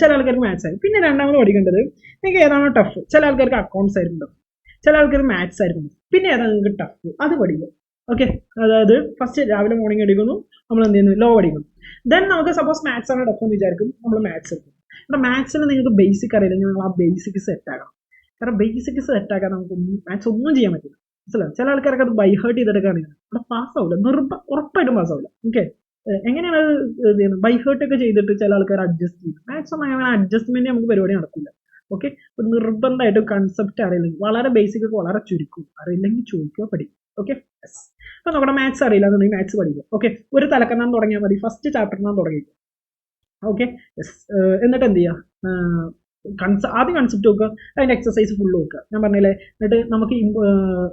A: ചില ആൾക്കാർക്ക് മാത്സ് ആയിരിക്കും. പിന്നെ രണ്ടാമത് പഠിക്കേണ്ടത് നിങ്ങൾക്ക് ഏതാണോ ടഫ് ചില ആൾക്കാർക്ക് അക്കൗണ്ട്സ് tough. ചില ആൾക്കാർക്ക് മാത്സ് ആയിരിക്കും പിന്നെ ഏതാണ് നിങ്ങൾക്ക് ടഫ് അത് പഠിക്കും ഓക്കെ അതായത് ഫസ്റ്റ് രാവിലെ മോർണിംഗ് എടുക്കുന്നു. നമ്മൾ എന്ത് ചെയ്യുന്നു? ലോ പഠിക്കുന്നു. ദെൻ നമുക്ക് സപ്പോസ് മാത്സ് ആണ് ടഫ് എന്ന് വിചാരിക്കും. നമ്മൾ മാത്സ് എടുക്കും. കാരണം മാത്സിൽ നിങ്ങൾക്ക് ബേസിക് അറിയില്ലെങ്കിൽ നിങ്ങൾ ആ ബേസിക് സെറ്റ് ആക്കണം കാരണം ബേസിക് സെറ്റ് ആക്കാൻ നമുക്ക് മാത്സ് ഒന്നും ചെയ്യാൻ പറ്റില്ല. മനസ്സിലാവും ചില ആൾക്കാർക്ക് അത് ബൈഹേർട്ട് ചെയ്തെടുക്കുകയാണെങ്കിൽ അവിടെ പാസ് ആവില്ല നിർബ ഉറപ്പായിട്ടും പാസ് ആവില്ല ഓക്കെ എങ്ങനെയാണ് അത് ബൈഹേർട്ട് ഒക്കെ ചെയ്തിട്ട് ചില ആൾക്കാർ അഡ്ജസ്റ്റ് ചെയ്യും. മാക്സിമം അങ്ങനെ അഡ്ജസ്റ്റ്മെന്റ് നമുക്ക് പരിപാടി നടക്കില്ല. ഓക്കെ അപ്പോൾ നിർബന്ധമായിട്ടും കൺസെപ്റ്റ് അറിയില്ലെങ്കിൽ വളരെ ബേസിക് ഒക്കെ വളരെ ചുരുക്കും. അറിയില്ലെങ്കിൽ ചോദിക്കുക പഠിക്കും ഓക്കെ അപ്പൊ നമ്മുടെ മാത്സ് അറിയില്ല എന്നുണ്ടെങ്കിൽ മാത്സ് പഠിക്കുക. ഓക്കെ ഒരു തലക്കന്നാൻ തുടങ്ങിയാൽ മതി. ഫസ്റ്റ് ചാപ്റ്ററിനാൻ തുടങ്ങിയിട്ട്. ഓക്കെ എന്നിട്ട് എന്ത് ചെയ്യുക കൺസ ആദ്യം കൺസെപ്റ്റ് നോക്കുക. അതിന്റെ എക്സസൈസ് ഫുൾ നോക്കുക. ഞാൻ പറഞ്ഞില്ലേ? എന്നിട്ട് നമുക്ക്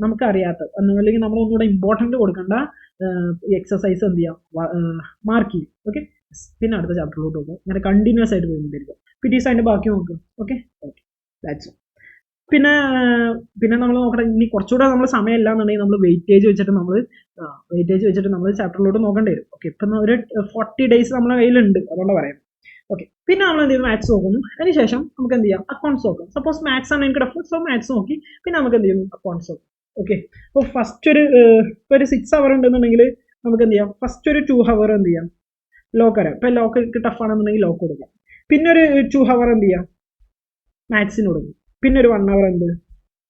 A: നമുക്കറിയാത്ത അല്ലെങ്കിൽ നമ്മൾ ഒന്നുകൂടെ ഇമ്പോർട്ടന്റ് കൊടുക്കേണ്ട. എക്സസൈസ് എന്ത് ചെയ്യാം? മാർക്ക് ചെയ്യും. ഓക്കെ പിന്നെ അടുത്ത ചാപ്റ്ററിലോട്ട് നോക്കുക ഇങ്ങനെ കണ്ടിന്യൂസ് ആയിട്ട് പോകുന്നിരിക്കുക പിറ്റീസ് സൈന്റെ ബാക്കി നോക്കുക ഓക്കെ ഓക്കെ ദാറ്റ്സ് പിന്നെ പിന്നെ നമ്മൾ നോക്കണം ഇനി കുറച്ചുകൂടെ നമ്മൾ സമയമില്ല എന്നുണ്ടെങ്കിൽ നമ്മൾ വെയിറ്റേജ് വെച്ചിട്ട് നമ്മൾ വെയിറ്റേജ് വെച്ചിട്ട് നമ്മൾ ചാപ്റ്ററിലോട്ട് നോക്കേണ്ടി വരും. ഓക്കെ ഇപ്പം ഒരു ഫോർട്ടി ഡേയ്സ് നമ്മളെ കയ്യിലുണ്ട്. അതുകൊണ്ട് പറയാം. ഓക്കെ പിന്നെ നമ്മൾ എന്ത് ചെയ്യും? മാത്സ് നോക്കുന്നു അതിനുശേഷം നമുക്ക് എന്ത് ചെയ്യാം? അക്കൗണ്ട്സ് നോക്കാം. സപ്പോസ് മാത്സ് ആണ് എനിക്ക് ഡെഫ് സോ മാത്സ് നോക്കി. പിന്നെ നമുക്ക് എന്ത് ചെയ്യും? അക്കൗണ്ട്സ് നോക്കാം. ഓക്കെ അപ്പോൾ ഫസ്റ്റ് ഒരു ഒരു സിക്സ് അവർ ഉണ്ടെന്നുണ്ടെങ്കിൽ നമുക്ക് എന്ത് ചെയ്യാം? ഫസ്റ്റ് ഒരു ടു ഹവർ എന്ത് ചെയ്യാം? ലോക്ക് അറിയാം ഇപ്പം ലോക്ക് ടഫ് ആണെന്നുണ്ടെങ്കിൽ ലോക്ക് കൊടുക്കാം. പിന്നെ ഒരു ടു ഹവർ എന്ത് ചെയ്യാം? മാത്സിന് കൊടുക്കും. പിന്നെ ഒരു വൺ അവർ എന്ത്?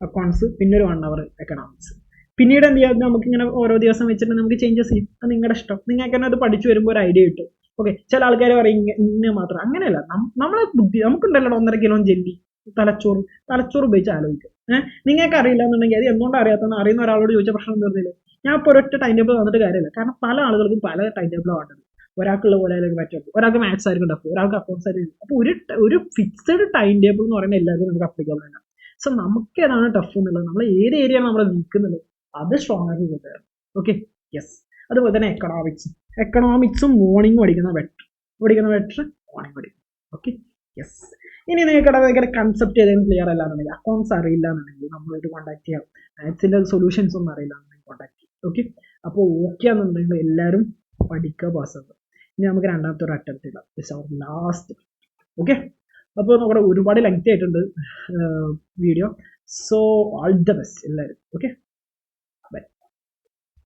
A: അക്കൗണ്ട്സ് പിന്നെ ഒരു വൺ അവർ എക്കണോമിക്സ് പിന്നീട് എന്ത് ചെയ്യാം? നമുക്ക് ഇങ്ങനെ ഓരോ ദിവസം വെച്ചിട്ട് നമുക്ക് ചേഞ്ചസ് ചെയ്യും. അത് നിങ്ങളുടെ ഇഷ്ടം. നിങ്ങൾക്ക് തന്നെ അത് പഠിച്ചു വരുമ്പോൾ ഒരു ഐഡിയ കിട്ടും. ഓക്കെ ചില ആൾക്കാർ പറയും ഇങ്ങനെ മാത്രം. അങ്ങനെയല്ല. നമ്മളെ ബുദ്ധി നമുക്കുണ്ടല്ലോ ഒന്നര കിലോ ജെല്ലി. തലച്ചോറ് തലച്ചോറ് ഉപയോഗിച്ച് ആലോചിക്കും ഏഹ് നിങ്ങൾക്ക് അറിയില്ല എന്നുണ്ടെങ്കിൽ അത് എന്തുകൊണ്ട് അറിയാത്തെന്ന് അറിയുന്ന ഒരാളോട് ചോദിച്ച പ്രശ്നം തീർന്നില്ല ഞാൻ ഇപ്പോൾ ഒരൊറ്റ ടൈം ടേബിൾ തന്നിട്ട് കാര്യമില്ല. കാരണം പല ആളുകൾക്കും പല ടൈം ടേബിൾ വേണ്ടത്. ഒരാൾക്കുള്ള പോലെ ആയിരിക്കും പറ്റുള്ളൂ ഒരാൾക്ക് മാത്സ് ആയിരിക്കും ടഫ് ഒരാൾക്ക് അക്കൗണ്ട്സ് ആയിരിക്കും അപ്പോൾ ഒരു ഒരു ഫിക്സഡ് ടൈം ടേബിൾ എന്ന് പറയുന്ന എല്ലാവരും നമുക്ക് അപ്ലിക്കബിൾ ആണ് സോ നമുക്ക് ഏതാണ് ടഫ് എന്നുള്ളത്? നമ്മൾ ഏത് ഏരിയയാണ് നമ്മൾ നിൽക്കുന്നുള്ളത് അത് സ്ട്രോങ് ആക്കി കൊണ്ടുവരണം ഓക്കെ യെസ് അതുപോലെ തന്നെ എക്കണോമിക്സ് എക്കണോമിക്സും മോർണിംഗ് പഠിക്കുന്ന ബെറ്റർ പഠിക്കുന്ന ബെറ്റർ മോർണിംഗ് പഠിക്കും. ഓക്കെ യെസ് ഇനി നിങ്ങൾക്ക് ഭയങ്കര കൺസെപ്റ്റ് ഏതെങ്കിലും ക്ലിയർ അല്ല എന്നുണ്ടെങ്കിൽ അക്കൗണ്ട്സ് അറിയില്ല എന്നുണ്ടെങ്കിൽ നമ്മളായിട്ട് കോൺടാക്ട് ചെയ്യാം മാത്സിന്റെ സൊല്യൂഷൻസ് ഒന്നും അറിയില്ല എന്നുണ്ടെങ്കിൽ കോൺടാക്ട് ചെയ്യാം. ഓക്കെ അപ്പോൾ ഓക്കെ എന്നുണ്ടെങ്കിൽ എല്ലാവരും പഠിക്കുക പാസ്സാക്കുക ഇനി നമുക്ക് രണ്ടാമത്തെ ഒരു അറ്റംപ്റ്റ് ഇടാം. ദിസ് അവർ ലാസ്റ്റ് ഓക്കെ അപ്പോൾ നമ്മുടെ ഒരുപാട് ലെങ്ത് ആയിട്ടുണ്ട് video so all the best എല്ലാവരും. ഓക്കെ